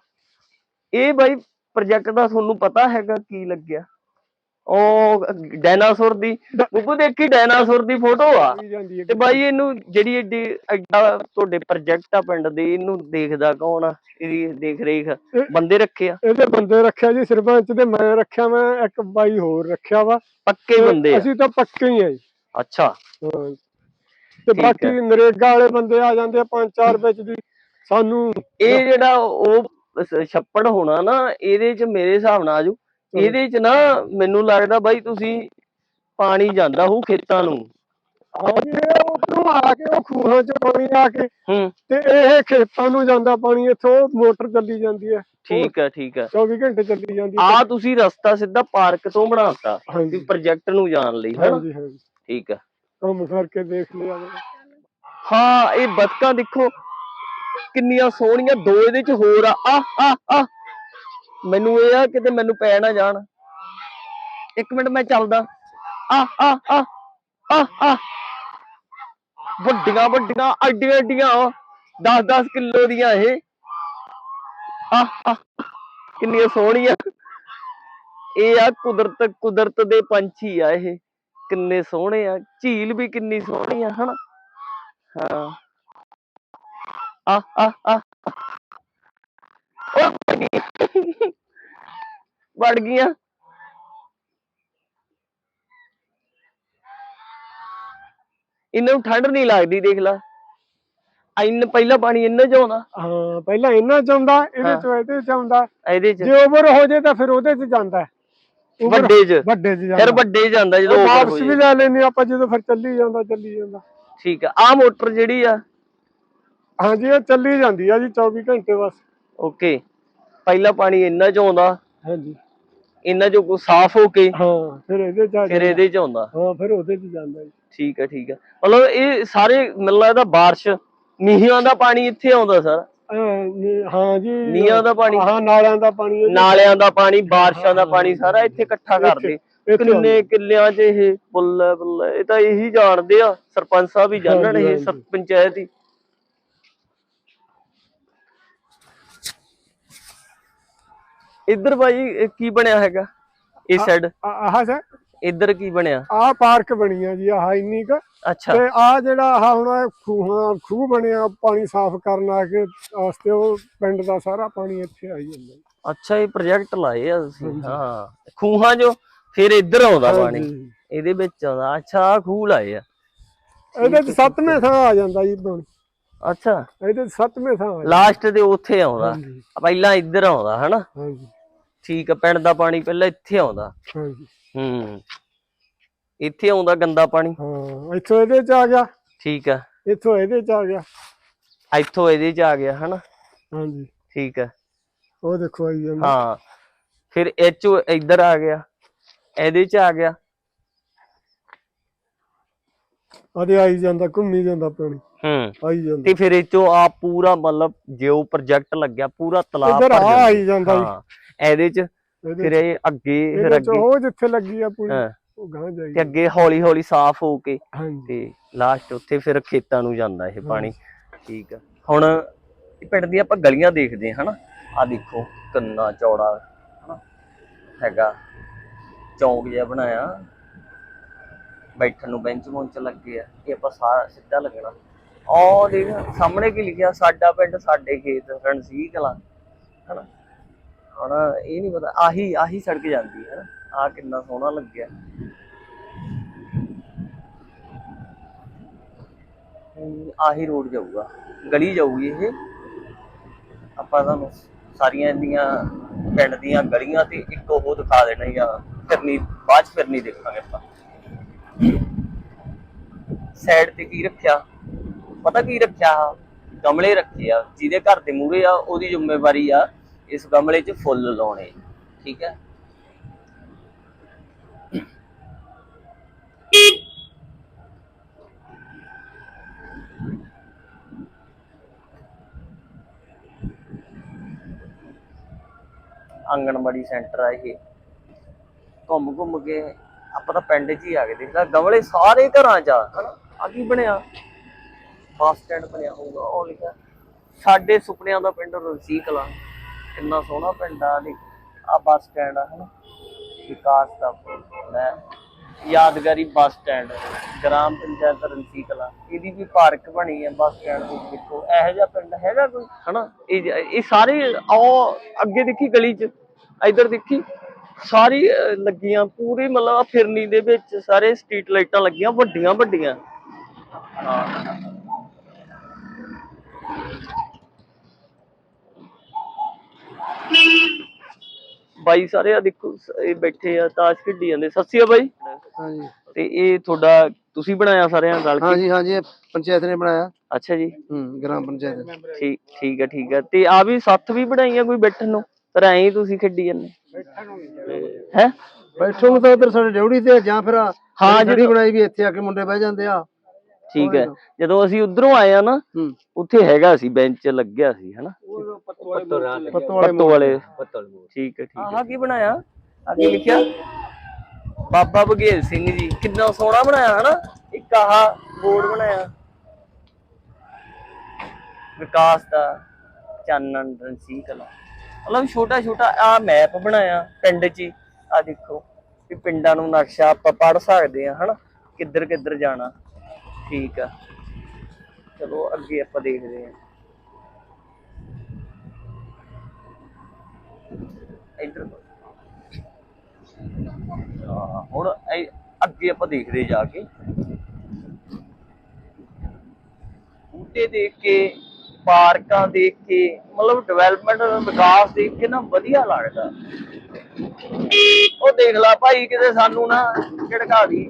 ਇਹ ਬਾਈ ਪ੍ਰੋਜੈਕਟ ਦਾ ਤੁਹਾਨੂੰ ਪਤਾ ਹੈਗਾ ਕੀ ਲੱਗਿਆ? ਉਹ ਡਾਇਨਾਸੌਰ ਦੀ ਬੁੱਬੂ ਦੇਖੀ ਡਾਇਨਾਸੌਰ ਦੀ ਫੋਟੋ ਆ? ਤੇ ਬਾਈ ਇਹਨੂੰ ਜਿਹੜੀ ਏਡੀ ਐਡਾ ਤੁਹਾਡੇ ਪ੍ਰੋਜੈਕਟ ਆ ਪਿੰਡ ਦੇ ਇਹਨੂੰ ਦੇਖਦਾ ਕੌਣ ਆ? ਇਹਦੀ ਦੇਖ ਰੇਖ ਬੰਦੇ ਰੱਖੇ ਆ? ਇਹਦੇ ਬੰਦੇ ਰੱਖਿਆ ਜੀ ਸਰਪੰਚ ਦੇ ਮੈਂ ਰੱਖਿਆ ਮੈਂ ਇੱਕ ਬਾਈ ਹੋਰ ਰੱਖਿਆ ਵਾ। ਪੱਕੇ ਬੰਦੇ ਆ? ਅਸੀਂ ਤਾਂ ਪੱਕੇ ਹੀ ਆ ਜੀ। ਅੱਛਾ। ਤੇ ਬਾਕੀ। ਨਰੇਗਾ ਵਾਲੇ ਬੰਦੇ ਆ ਜਾਂਦੇ ਆ ਪੰਜ ਚਾਰ ਵਿੱਚ ਦੀ ਸਾਨੂੰ ਇਹ ਜਿਹੜਾ ਉਹ ਛੱਪੜ ਹੋਣਾ ਨਾ ਇਹਦੇ ਚ ਮੇਰੇ ਹਿਸਾਬ ਨਾਲ ਆਜੂ ਇਹਦੇ ਚ ਨਾ ਮੈਨੂੰ ਲੱਗਦਾ ਬਾਈ ਤੁਸੀਂ ਪਾਣੀ ਜਾਂਦਾ ਹੋਊ ਖੇਤਾਂ ਨੂੰ। ਹਾਂਜੀ ਇਹ ਉੱਪਰੋਂ ਆ ਕੇ ਉਹ ਖੂਹਾਂ ਚ ਪਾਣੀ ਆ ਕੇ ਹੂੰ। ਤੇ ਇਹ ਖੇਤਾਂ ਨੂੰ ਜਾਂਦਾ ਪਾਣੀ ਇੱਥੋਂ ਮੋਟਰ ਚੱਲੀ ਜਾਂਦੀ ਹੈ। ਠੀਕ ਆ ਠੀਕ ਆ 24 ਘੰਟੇ ਚੱਲੀ ਜਾਂਦੀ ਹੈ। ਆ ਤੁਸੀਂ ਰਸਤਾ ਸਿੱਧਾ ਪਾਰਕ ਤੋਂ ਬਣਾਤਾ ਹਾਂਜੀ ਪ੍ਰੋਜੈਕਟ ਨੂੰ ਜਾਣ ਲਈ ਹੈ ਹਾਂਜੀ ਹਾਂਜੀ। ਠੀਕ ਆ ਕੰਮ ਕਰਕੇ ਦੇਖ ਲਿਆ। ਹਾਂ ਇਹ ਬਤਕਾਂ ਦੇਖੋ ਕਿੰਨੀਆਂ ਸੋਹਣੀਆਂ ਦੋ ਇਹਦੇ ਚ ਹੋਰ ਆ ਆ ਆ ਮੈਨੂੰ ਇਹ ਆ ਕਿਤੇ ਮੈਨੂੰ ਪੈ ਨਾ ਜਾਣ। ਇੱਕ ਮਿੰਟ ਮੈਂ ਚੱਲਦਾ। ਆ ਆ ਆ ਆ ਆ। ਵੱਡੀਆਂ ਵੱਡੀਆਂ, ਅੱਡੀਆਂ ਅੱਡੀਆਂ। 10 10 ਕਿਲੋ ਦੀਆਂ ਇਹ। ਆ ਆ। ਕਿੰਨੀਆਂ ਸੋਹਣੀਆਂ। ਇਹ ਆ ਕੁਦਰਤ ਕੁਦਰਤ ਦੇ ਪੰਛੀ ਆ ਇਹ। ਕਿੰਨੇ ਸੋਹਣੇ ਆ। ਝੀਲ ਵੀ ਕਿੰਨੀ ਸੋਹਣੀ ਆ, ਹਨਾ? ਹਾਂ। ਆ ਆ ਆ। ਵੜ ਗਈ। ਵੜ ਗਈਆਂ। ਇਹਨਾਂ ਨੂੰ ਠੰਡ ਨਹੀਂ ਲੱਗਦੀ ਦੇਖ ਲਾ। ਇੰਨ ਪਹਿਲਾਂ ਪਾਣੀ ਇੰਨਾ ਚ ਆਉਂਦਾ ਹਾਂ ਪਹਿਲਾਂ ਇਹਨਾਂ ਚ ਆਉਂਦਾ ਇਹਦੇ। ਚ ਇਹਦੇ ਚ ਆਉਂਦਾ। ਇਹਦੇ ਚ। ਜੇ ਓਵਰ ਹੋ ਜੇ ਤਾਂ ਫਿਰ ਉਹਦੇ ਚ ਜਾਂਦਾ ਵੱਡੇ ਚ। ਵੱਡੇ ਚ ਫਿਰ ਜਾਂਦਾ ਵੱਡੇ ਚ ਜਾਂਦਾ ਜਦੋਂ ਉਹ over ਵਾਪਸ ਵੀ। ਲੈ ਲੈਨੇ ਆਪਾਂ ਜਦੋਂ ਫਿਰ ਚੱਲੀ ਜਾਂਦਾ ਚੱਲੀ ਜਾਂਦਾ। ਠੀਕ ਆ। ਆ ਮੋਟਰ ਜਿਹੜੀ ਆ। ਹਾਂਜੀ ਇਹ ਚੱਲੀ ਜਾਂਦੀ ਆ ਜੀ 24 ਘੰਟੇ ਬਸ। ਓਕੇ ਪਹਿਲਾਂ ਪਾਣੀ ਇੰਨਾ ਚ ਆਉਂਦਾ। ਹਾਂਜੀ। ਇੰਨਾ ਚੋਂ ਕੋ ਸਾਫ਼ ਹੋ ਕੇ ਹਾਂ ਫਿਰ ਇਹਦੇ ਚ ਆ ਫਿਰ। ਇਹਦੇ ਚ ਆਉਂਦਾ। ਹਾਂ ਫਿਰ ਉਹਦੇ ਚ ਜਾਂਦਾ ਜੀ। ਠੀਕ ਆ ਠੀਕ ਆ ਮਤਲਬ ਇਹ ਸਾਰੇ ਮੈਨੂੰ ਲੱਗਦਾ ਬਾਰਿਸ਼ ਮੀਂਹਾਂ ਦਾ ਪਾਣੀ ਇੱਥੇ ਆਉਂਦਾ ਸਰ। ਅਹ, ਹਾਂ ਜੀ। ਨੀਹਾਂ ਦਾ ਪਾਣੀ? ਹਾਂ ਨਾਲਿਆਂ ਦਾ ਪਾਣੀ ਨਾਲਿਆਂ ਦਾ ਪਾਣੀ ਬਾਰਿਸ਼ਾਂ ਦਾ ਪਾਣੀ ਸਾਰਾ ਇੱਥੇ ਇਕੱਠਾ ਕਰਦੇ। ਇੱਥੇ ਕਿੰਨੇ ਕਿੱਲਿਆਂ 'ਚ ਇਹ ਬੱਲੇ ਬੱਲੇ ਇਹ ਤਾਂ ਇਹੀ ਜਾਣਦੇ ਆ। ਸਰਪੰਚ ਸਾਹਿਬ ਹੀ ਜਾਣਣ ਹਾਂਜੀ, ਇਹ ਹਾਂਜੀ। ਪੰਚਾਇਤ ਹੀ। ਇੱਧਰ ਭਾਈ ਕੀ ਬਣਿਆ ਹੈਗਾ? ਇਸ ਸਾਈਡ ਆਹ ਸਰ ਇੱਧਰ ਕੀ ਬਣਿਆ? ਆਹ ਪਾਰਕ ਬਣੀ ਆ ਜੀ ਆਹ ਇੰਨੀ ਕ। ਅੱਛਾ। ਤੇ ਆ ਜਿਹੜਾ ਆਹ ਹੁਣ ਖੂਹਾਂ ਖੂਹ ਬਣਿਆ ਪਾਣੀ ਸਾਫ਼ ਕਰਨ ਆ ਕੇ ਵਾਸਤੇ ਉਹ ਪਿੰਡ ਦਾ ਸਾਰਾ ਪਾਣੀ ਇੱਥੇ ਆਈ ਜਾਂਦਾ। ਅੱਛਾ ਇਹ ਪ੍ਰੋਜੈਕਟ ਲਾਏ ਆ ਤੁਸੀਂ। ਹਾਂ। ਖੂਹਾਂ ਜੋ ਫਿਰ ਇੱਧਰ ਆਉਂਦਾ ਪਾਣੀ। ਇਹਦੇ ਵਿੱਚ ਆਉਂਦਾ। ਅੱਛਾ ਆਹ ਖੂਹ ਲਾਏ ਆ। ਇਹਦੇ ਚ ਸੱਤਵੇਂ ਥਾਂ ਆ ਜਾਂਦਾ ਜੀ ਪਾਣੀ ਅੱਛਾ। ਇਹਦੇ ਸੱਤਵੇਂ ਥਾਂ ਲਾਸਟ ਦੇ ਉੱਥੇ ਆਉਂਦਾ। ਪਹਿਲਾਂ ਇੱਧਰ ਆਉਂਦਾ ਹਨਾ? ਹਾਂਜੀ। ਠੀਕ ਆ ਪਿੰਡ ਦਾ ਪਾਣੀ ਪਹਿਲਾਂ ਇੱਥੇ ਆਉਂਦਾ। ਹਾਂਜੀ। ਹੂੰ ਇੱਥੇ ਆਉਂਦਾ ਗੰਦਾ ਪਾਣੀ। ਹਾਂ ਇੱਥੋਂ ਇਹਦੇ ਚ ਆ ਗਿਆ। ਠੀਕ ਆ। ਇੱਥੋਂ ਇਹਦੇ ਚ ਆ ਗਿਆ। ਇੱਥੋਂ ਇਹਦੇ ਚ ਆ ਗਿਆ ਹਨਾ? ਹਾਂਜੀ। ਠੀਕ ਆ। ਉਹ ਦੇਖੋ ਆਈ ਜਾਂਦਾ। ਹਾਂ ਫਿਰ ਐਚਓ ਇੱਧਰ ਆ ਗਿਆ ਇਹਦੇ ਚ ਆ ਗਿਆ। ਉਹਦੇ ਆਈ ਜਾਂਦਾ ਘੁੰਮੀ ਜਾਂਦਾ ਪਾਣੀ। ਹੂੰ ਆਈ ਜਾਂਦਾ। ਤੇ ਫਿਰ ਐਚਓ ਆ ਪੂਰਾ ਮਤਲਬ ਜਿਉ ਪ੍ਰੋਜੈਕਟ ਲੱਗਿਆ ਪੂਰਾ ਤਲਾਬ ਇੱਧਰ ਆ ਜਾਂਦਾ। ਆਈ ਜਾਂਦਾ ਜੀ। ਹਾਂ। ਇਹਦੇ ਚ ਫਿਰ ਇਹ ਅੱਗੇ ਫਿਰ ਅੱਗੇ। ਉਹ ਜਿੱਥੇ ਲੱਗੀ ਆ ਪੂਰੀ ਹਾਂ। ਉਹ ਗਾਂ ਜਾਈ ਤੇ ਅੱਗੇ ਹੌਲੀ ਹੌਲੀ ਸਾਫ਼ ਹੋ ਕੇ ਤੇ ਲਾਸਟ ਉੱਥੇ ਫਿਰ ਖੇਤਾਂ ਨੂੰ ਜਾਂਦਾ ਇਹ ਪਾਣੀ। ਠੀਕ ਆ। ਹੁਣ ਪਿੰਡ ਦੀਆਂ ਆਪਾਂ ਗਲੀਆਂ ਦੇਖਦੇ ਹਾਂ ਹਨਾ? ਆ ਦੇਖੋ ਕੰਨਾ ਚੌੜਾ ਹਨਾ? ਹੈਗਾ। ਚੌਂਕ ਜਿਹਾ ਬਣਾਇਆ। ਬੈਠਣ ਨੂੰ ਬੈਂਚ ਬੁੰਚ ਲੱਗੇ ਆ। ਇਹ ਆਪਾਂ ਸਾਰਾ ਸਿੱਧਾ ਲੱਗਣਾ। ਉਹ ਦੇਖ ਸਾਹਮਣੇ ਕੀ ਲਿਖਿਆ? ਸਾਡਾ ਪਿੰਡ ਸਾਡੇ ਖੇਤ ਰਣਸੀ ਕਲਾਂ ਹਨਾ? ਹੁਣ ਇਹ ਨਹੀਂ ਪਤਾ, ਆਹੀ ਆਹੀ ਸੜਕ ਜਾਂਦੀ ਹੈ। ਹਨਾ ਆ ਕਿੰਨਾ ਸੋਹਣਾ ਲੱਗਿਆ। ਆਹੀ ਰੋਡ ਜਾਊਗਾ। ਗਲੀ ਜਾਊਗੀ ਇਹ। ਆਪਾਂ ਤੁਹਾਨੂੰ ਸਾਰੀਆਂ ਇਹਦੀਆਂ ਪਿੰਡ ਦੀਆਂ ਗਲੀਆਂ ਤੇ ਇੱਕ ਉਹ ਦਿਖਾ ਦੇਣਾ ਜਾਂ ਫਿਰਨੀ ਬਾਅਦ 'ਚ ਫਿਰਨੀ ਦੇਖਾਂਗੇ ਆਪਾਂ। ਸਾਈਡ ਤੇ ਕੀ ਰੱਖਿਆ? ਪਤਾ ਕੀ ਰੱਖਿਆ? ਗਮਲੇ ਰੱਖੇ ਆ। ਜਿਹਦੇ ਘਰ ਦੇ ਮੂਹਰੇ ਆ, ਉਹਦੀ ਜ਼ਿੰਮੇਵਾਰੀ ਆ ਇਸ ਗਮਲੇ 'ਚ ਫੁੱਲ ਲਾਉਣੇ, ਠੀਕ ਹੈ? ਆਂਗਣਵਾੜੀ ਸੈਂਟਰ ਆ ਇਹ। ਘੁੰਮ ਘੁੰਮ ਕੇ ਆਪਾਂ ਤਾਂ ਪਿੰਡ 'ਚ ਹੀ ਆ ਗਏ ਦੇਖਦਾ, ਗਮਲੇ ਸਾਰੇ ਘਰਾਂ 'ਚ ਆ, ਹਨਾ? ਆ ਕੀ ਬਣਿਆ? ਬੱਸ ਸਟੈਂਡ ਬਣਿਆ ਹੋਊਗਾ, ਉਹ ਲਿਖਿਆ। ਸਾਡੇ ਸੁਪਨਿਆਂ ਦਾ ਪਿੰਡ ਰਣਸੀ ਕਲਾਂ। ਕਿੰਨਾ ਸੋਹਣਾ ਪਿੰਡ ਆ ਦੇਖ ਆ ਬੱਸ ਸਟੈਂਡ ਆ, ਹਨਾ? ਵਿਕਾਸ ਦਾ। ਲੈ ਯਾਦਗਾਰੀ ਬੱਸ ਸਟੈਂਡ ਗ੍ਰਾਮ ਪੰਚਾਇਤ ਰਣਸੀ ਕਲਾਂ ਇਹਦੀ ਵੀ ਪਾਰਕ ਬਣੀ ਹੈ ਬੱਸ ਸਟੈਂਡ ਦੇ ਦੇਖੋ ਇਹੋ ਜਿਹਾ ਪਿੰਡ ਹੈਗਾ ਕੋਈ? ਹਨਾ? ਇਹ ਇਹ ਸਾਰੇ ਉਹ ਅੱਗੇ ਦੇਖੀ ਗਲੀ 'ਚ। ਇਧਰ ਦੇਖੀ। ਸਾਰੀ ਲੱਗੀਆਂ। ਪੂਰੀ ਮਤਲਬ ਫਿਰਨੀ ਦੇ ਵਿੱਚ ਸਾਰੇ ਸਟਰੀਟ ਲਾਈਟਾਂ ਲੱਗੀਆਂ ਵੱਡੀਆਂ ਵੱਡੀਆਂ ਹਾਂ। ਬਾਈ ਸਾਰੇ ਆ ਦੇਖੋ ਇਹ ਬੈਠੇ ਆ ਤਾਸ਼ ਖੇਡੀ ਜਾਂਦੇ। ਸਤਿ ਸ਼੍ਰੀ ਅਕਾਲ ਬਾਈ। ਹਾਂਜੀ। ਤੇ ਇਹ ਤੁਹਾਡਾ ਤੁਸੀਂ ਬਣਾਇਆ ਸਾਰਿਆਂ ਨਾਲ ਕੇ? ਹਾਂਜੀ ਹਾਂਜੀ ਇਹ ਪੰਚਾਇਤ ਨੇ ਬਣਾਇਆ। ਅੱਛਾ ਜੀ। ਹੂੰ ਗ੍ਰਾਮ ਪੰਚਾਇਤ ਨੇ। ਠੀਕ ਠੀਕ ਹੈ ਠੀਕ ਹੈ ਤੇ ਆ ਵੀ ਸੱਤ ਵੀ ਬਣਾਈਆਂ ਕੋਈ ਬੈਠਣ ਨੂੰ? ਪਰ ਐਂ ਹੀ ਤੁਸੀਂ ਖੇਡੀ ਜਾਂਦੇ। ਹੈ ਬੈਠੋ ਨੂੰ ਤਾਂ ਉਧਰ ਸਾਡੇ ਡਿਊਟੀ ਤੇ ਜਾਂ ਫਿਰ ਹਾਂ, ਜਿਹੜੀ ਬਣਾਈ ਵੀ ਇੱਥੇ ਆ ਕੇ ਮੁੰਡੇ ਬਹਿ ਜਾਂਦੇ ਆ। ਠੀਕ ਹੈ। ਜਦੋਂ ਅਸੀਂ ਉਧਰੋਂ ਆਏ ਆ ਨਾ ਉੱਥੇ ਹੈਗਾ ਸੀ ਬੈਂਚ ਲੱਗਿਆ ਸੀ ਹਨਾ? ਪੱਤੋ ਵਾਲੇ ਪੱਤੋ ਵਾਲੇ। ਠੀਕ ਹੈ ਠੀਕ ਹੈ। ਆਹ ਕੀ ਬਣਾਇਆ? ਅੱਗੇ ਲਿਖਿਆ? ਬਾਬਾ ਬਘੇਲ ਸਿੰਘ ਜੀ। ਕਿੰਨਾ ਸੋਹਣਾ ਬਣਾਇਆ ਹਨਾ? ਇੱਕ ਆਹ ਬੋਰਡ ਬਣਾਇਆ। ਵਿਕਾਸ ਦਾ ਚਾਨਣ ਰਣਸੀ ਕਲਾ। ਮਤਲਬ ਛੋਟਾ ਛੋਟਾ ਆ ਮੈਪ ਬਣਾਇਆ ਪਿੰਡ 'ਚ ਆ ਦੇਖੋ ਵੀ ਪਿੰਡਾਂ ਨੂੰ ਨਕਸ਼ਾ ਆਪਾਂ ਪੜ ਸਕਦੇ ਆ ਹਨਾ? ਕਿੱਧਰ ਕਿੱਧਰ ਜਾਣਾ। ਠੀਕ ਆ। ਚਲੋ ਅੱਗੇ ਆਪਾਂ ਦੇਖਦੇ ਆ ਇੱਧਰ ਹਾਂ, ਹੁਣ ਅੱਗੇ ਆਪਾਂ ਦੇਖਦੇ ਜਾ ਕੇ। ਬੂਟੇ ਦੇਖ ਕੇ ਪਾਰਕਾਂ ਦੇਖ ਕੇ ਮਤਲਬ ਡਿਵੈਲਪਮੈਂਟ ਵਿਕਾਸ ਦੇਖ ਕੇ ਨਾ ਵਧੀਆ ਲੱਗਦਾ। ਉਹ ਦੇਖ ਲਾ ਭਾਈ ਕਿਤੇ ਸਾਨੂੰ ਨਾ ਝੜਕਾ ਦੀ।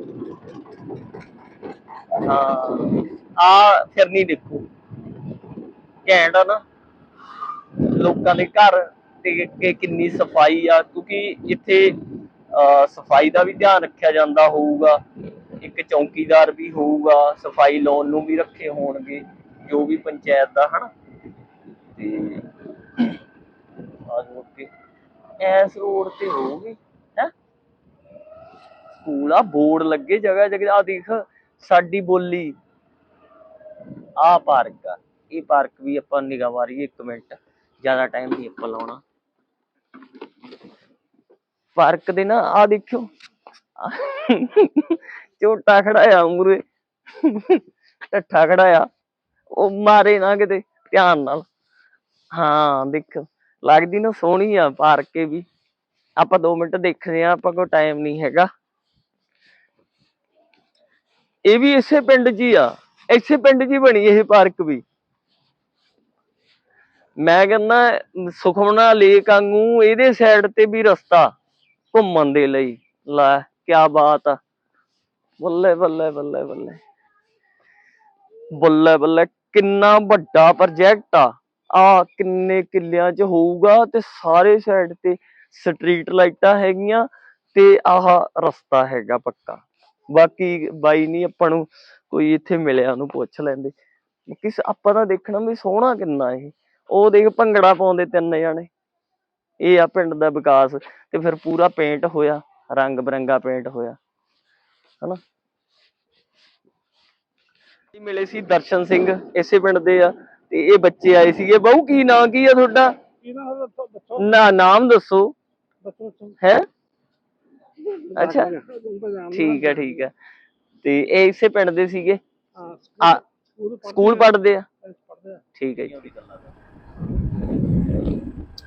ਆ ਫਿਰਨੀ ਦੇਖੋ। ਘੈਂਟ ਆ ਨਾ। ਲੋਕਾਂ ਦੇ ਘਰ ਤੇ ਕਿੰਨੀ ਸਫ਼ਾਈ ਆ, ਕਿਉਂਕਿ ਇੱਥੇ ਸਫ਼ਾਈ ਦਾ ਵੀ ਧਿਆਨ ਰੱਖਿਆ ਜਾਂਦਾ ਹੋਊਗਾ, ਇੱਕ ਚੌਕੀਦਾਰ ਵੀ ਹੋਊਗਾ, ਸਫ਼ਾਈ ਲਾਉਣ ਨੂੰ ਵੀ ਰੱਖੇ ਹੋਣਗੇ, ਜੋ ਵੀ ਪੰਚਾਇਤ ਦਾ, ਹਨਾ। ਤੇ ਆ ਜੋ ਐਸ ਰੋਡ ਤੇ ਹੋਊਗੀ, ਹੈ। ਸਕੂਲ ਆ, ਬੋਰਡ ਲੱਗੇ ਜਗ੍ਹਾ ਜਗ੍ਹਾ ਆ ਦੇਖ। ਸਾਡੀ ਬੋਲੀ। ਆ ਪਾਰਕ ਆ। ਇਹ ਪਾਰਕ ਵੀ ਆਪਾਂ ਨਿਗਾਹ ਮਾਰੀਏ ਇੱਕ ਮਿੰਟ। ਜ਼ਿਆਦਾ ਟਾਈਮ ਨਹੀਂ ਆਪਾਂ ਲਾਉਣਾ। ਪਾਰਕ ਦੇ ਨਾ ਆ ਦੇਖਿਓ। ਝੋਟਾ ਖੜਾਇਆ ਮੂਰੇ। ਟੱਠਾ ਖੜਾਇਆ। ਉਹ ਮਾਰੇ ਨਾ ਕਿਤੇ, ਧਿਆਨ ਨਾਲ। ਹਾਂ ਦੇਖੋ ਲੱਗਦੀ ਨਾ ਸੋਹਣੀ ਆ ਪਾਰਕ ਕੇ ਵੀ। ਆਪਾਂ 2 ਮਿੰਟ ਦੇਖਦੇ ਆ ਆਪਾਂ ਕੋਲ ਟਾਈਮ ਨਹੀਂ ਹੈਗਾ। ਇਹ ਵੀ ਇਸੇ ਪਿੰਡ 'ਚ ਹੀ ਆ, ਇਸੇ ਪਿੰਡ 'ਚ ਹੀ ਬਣੀ ਇਹ ਪਾਰਕ ਵੀ। ਮੈਂ ਕਹਿੰਦਾ ਸੁਖਮਨਾ ਲੇਕ ਵਾਂਗੂ ਇਹਦੇ ਸਾਈਡ ਤੇ ਵੀ ਰਸਤਾ ਘੁੰਮਣ ਦੇ ਲਈ। ਲੈ ਕੀ ਬਾਤ ਆ। ਬੱਲੇ ਬੱਲੇ ਬੱਲੇ ਬੱਲੇ। ਬੱਲੇ ਬੱਲੇ, ਕਿੰਨਾ ਵੱਡਾ ਪ੍ਰੋਜੈਕਟ ਆ। ਆ ਕਿੰਨੇ ਕਿੱਲਿਆਂ 'ਚ ਹੋਊਗਾ ਤੇ ਸਾਰੇ ਸਾਈਡ ਤੇ ਸਟਰੀਟ ਲਾਈਟਾਂ ਹੈਗੀਆਂ ਤੇ ਆਹ ਰਸਤਾ ਹੈਗਾ ਪੱਕਾ। ਬਾਕੀ ਬਾਈ ਨਹੀਂ ਆਪਾਂ ਨੂੰ ਕੋਈ ਇੱਥੇ ਮਿਲਿਆ ਉਹਨੂੰ ਪੁੱਛ ਲੈਂਦੇ। ਕਿਸ ਆਪਾਂ ਤਾਂ ਦੇਖਣਾ ਵੀ ਸੋਹਣਾ ਕਿੰਨਾ ਇਹ। ਉਹ ਦੇਖ ਭੰਗੜਾ ਪਾਉਂਦੇ ਤਿੰਨ ਜਣੇ। ਇਹ ਆ ਪਿੰਡ ਦਾ ਵਿਕਾਸ ਤੇ ਫਿਰ ਪੂਰਾ ਪੇਂਟ ਹੋਇਆ ਰੰਗ ਬਰੰਗਾ ਪੇਂਟ ਹੋਇਆ। ਹਨਾ? ਮਿਲੇ ਸੀ ਦਰਸ਼ਨ ਸਿੰਘ ਇਸੇ ਪਿੰਡ ਦੇ ਆ। ਤੇ ਇਹ ਬੱਚੇ ਆਏ ਸੀਗੇ। ਬਹੂ ਕੀ ਨਾਂ ਕੀ ਆ ਤੁਹਾਡਾ? ਨਾ ਨਾਮ ਦੱਸੋ। ਹੈ? ਅੱਛਾ। ਠੀਕ ਹੈ ਠੀਕ ਹੈ। ਤੇ ਇਹ ਇਸੇ ਪਿੰਡ ਦੇ ਸੀਗੇ? ਸਕੂਲ ਪੜ੍ਹਦੇ ਆ। ਠੀਕ ਹੈ ਜੀ।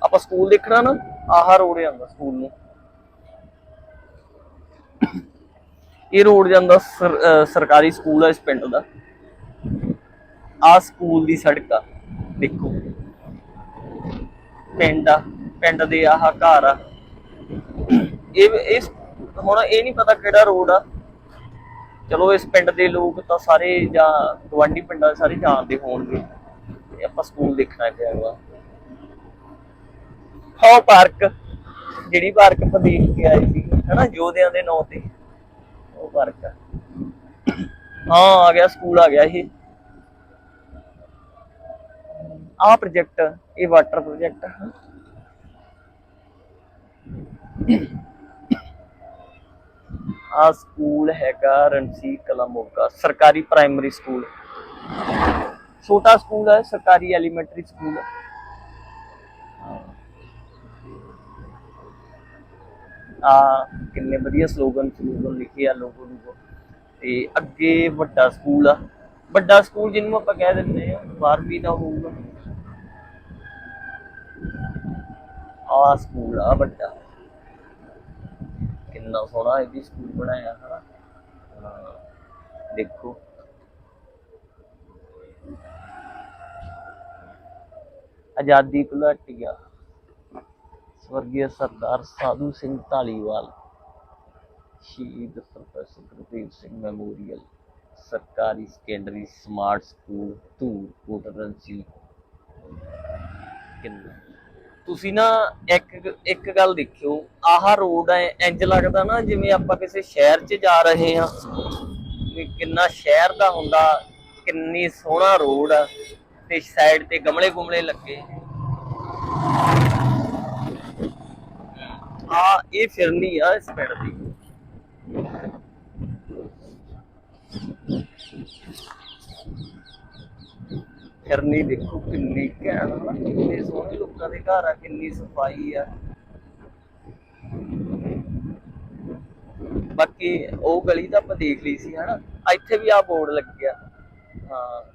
ਆਪਾਂ ਸਕੂਲ ਦੇਖਣਾ ਨਾ ਆਹ ਰੋਡ ਜਾਂਦਾ ਸਕੂਲ ਨੂੰ। ਇਹ ਰੋਡ ਜਾਂਦਾ ਸਰਕਾਰੀ ਸਕੂਲ ਆ ਇਸ ਪਿੰਡ ਦਾ। ਆ ਸਕੂਲ ਦੀ ਸੜਕ ਆ ਦੇਖੋ। ਪਿੰਡ ਆ ਪਿੰਡ ਦੇ ਆਹ ਘਰ ਆ। ਇਹ ਇਸ ਹੁਣ ਇਹ ਨਹੀਂ ਪਤਾ ਕਿਹੜਾ ਰੋਡ ਆ। ਚਲੋ ਇਸ ਪਿੰਡ ਦੇ ਲੋਕ ਤਾਂ ਸਾਰੇ ਜਾਂ ਗਵਾਂਢੀ ਪਿੰਡਾਂ ਦੇ ਸਾਰੇ ਜਾਣਦੇ ਹੋਣਗੇ। ਤੇ ਆਪਾਂ ਸਕੂਲ ਦੇਖਣਾ ਪਿਆ ਵਾ ਹਾਂ ਪਾਰਕ ਜਿਹੜੀ ਪਾਰਕ ਆਪਾਂ ਕੇ ਆਏ ਸੀ ਹਨਾ ਯੋਧਿਆਂ ਦੇ ਨਾਂ ਤੇ, ਉਹ ਪਾਰਕ ਆ। ਹਾਂ, ਆ ਗਿਆ, ਸਕੂਲ ਆ ਗਿਆ ਇਹ। ਆ ਪ੍ਰੋਜੈਕਟ ਇਹ ਵਾਟਰ ਪ੍ਰੋਜੈਕਟ ਆ ਸਕੂਲ ਹੈਗਾ ਰਣਸੀ ਕਲਾ ਮੋਗਾ, ਸਰਕਾਰੀ ਪ੍ਰਾਇਮਰੀ ਸਕੂਲ। ਛੋਟਾ ਸਕੂਲ ਹੈ, ਸਰਕਾਰੀ ਐਲੀਮੈਂਟਰੀ ਸਕੂਲ ਹੈ। ਆ ਕਿੰਨੇ ਵਧੀਆ ਸਲੋਗਨ ਸਲੋਗਨ ਲਿਖੇ ਆ ਲੋਗੋ ਨੂੰ ਤੇ ਅੱਗੇ ਵੱਡਾ ਸਕੂਲ ਆ। ਵੱਡਾ ਸਕੂਲ ਜਿਹਨੂੰ ਆਪਾਂ ਕਹਿ ਦਿੰਦੇ ਆ 12ਵੀਂ ਦਾ ਹੋਊਗਾ। ਆ ਸਕੂਲ ਆ ਵੱਡਾ। ਕਿੰਨਾ ਸੋਹਣਾ ਇਹ ਵੀ ਸਕੂਲ ਬਣਾਇਆ ਹਨਾ। ਦੇਖੋ। ਆਜ਼ਾਦੀ ਘੁਲਾਟੀਆ ਸਵਰਗੀ ਸਰਦਾਰ ਸਾਧੂ ਸਿੰਘ ਢਾਲੀਵਾਲ, ਸ਼ਹੀਦ ਪ੍ਰੋਫੈਸਰ ਗੁਰਦੀਪ ਸਿੰਘ ਮੈਮੋਰੀਅਲ, ਸਰਕਾਰੀ secondary smart school Dhur Kotransi ਕਿੰਨਾ ਤੁਸੀਂ ਨਾ ਇੱਕ ਇੱਕ ਗੱਲ ਦੇਖਿਓ, ਆਹ ਰੋਡ ਐ ਇੰਜ ਲੱਗਦਾ ਨਾ ਜਿਵੇਂ ਆਪਾਂ ਕਿਸੇ ਸ਼ਹਿਰ 'ਚ ਜਾ ਰਹੇ ਹਾਂ, ਵੀ ਕਿੰਨਾ ਸ਼ਹਿਰ ਦਾ ਹੁੰਦਾ, ਕਿੰਨੀ ਸੋਹਣਾ ਰੋਡ ਆ, ਤੇ ਸਾਈਡ ਤੇ ਗਮਲੇ ਗੁਮਲੇ ਲੱਗੇ। ਆ, ਇਹ ਫਿਰਨੀ ਆ ਇਸ ਪਿੰਡ ਦੀ। ਫਿਰਨੀ ਦੇਖੋ ਕਿੰਨੀ ਘੈਂਟ ਆ। ਕਿੰਨੇ ਸੋਹਣੇ ਲੋਕਾਂ ਦੇ ਘਰ ਆ, ਕਿੰਨੀ ਸਫ਼ਾਈ ਆ। ਬਾਕੀ ਉਹ ਗਲੀ ਤਾਂ ਆਪਾਂ ਦੇਖ ਲਈ ਸੀ, ਹਨਾ। ਇੱਥੇ ਵੀ ਆ ਬੋਰਡ ਲੱਗਿਆ। ਹਾਂ।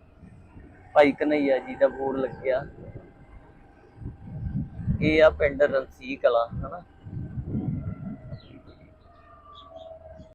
ਭਾਈ ਕਨਈਆ ਜੀ ਦਾ ਬੋਰਡ ਲੱਗਿਆ। ਇਹ ਆ ਪਿੰਡ ਰਣਸੀ ਕਲਾ ਹਨਾ।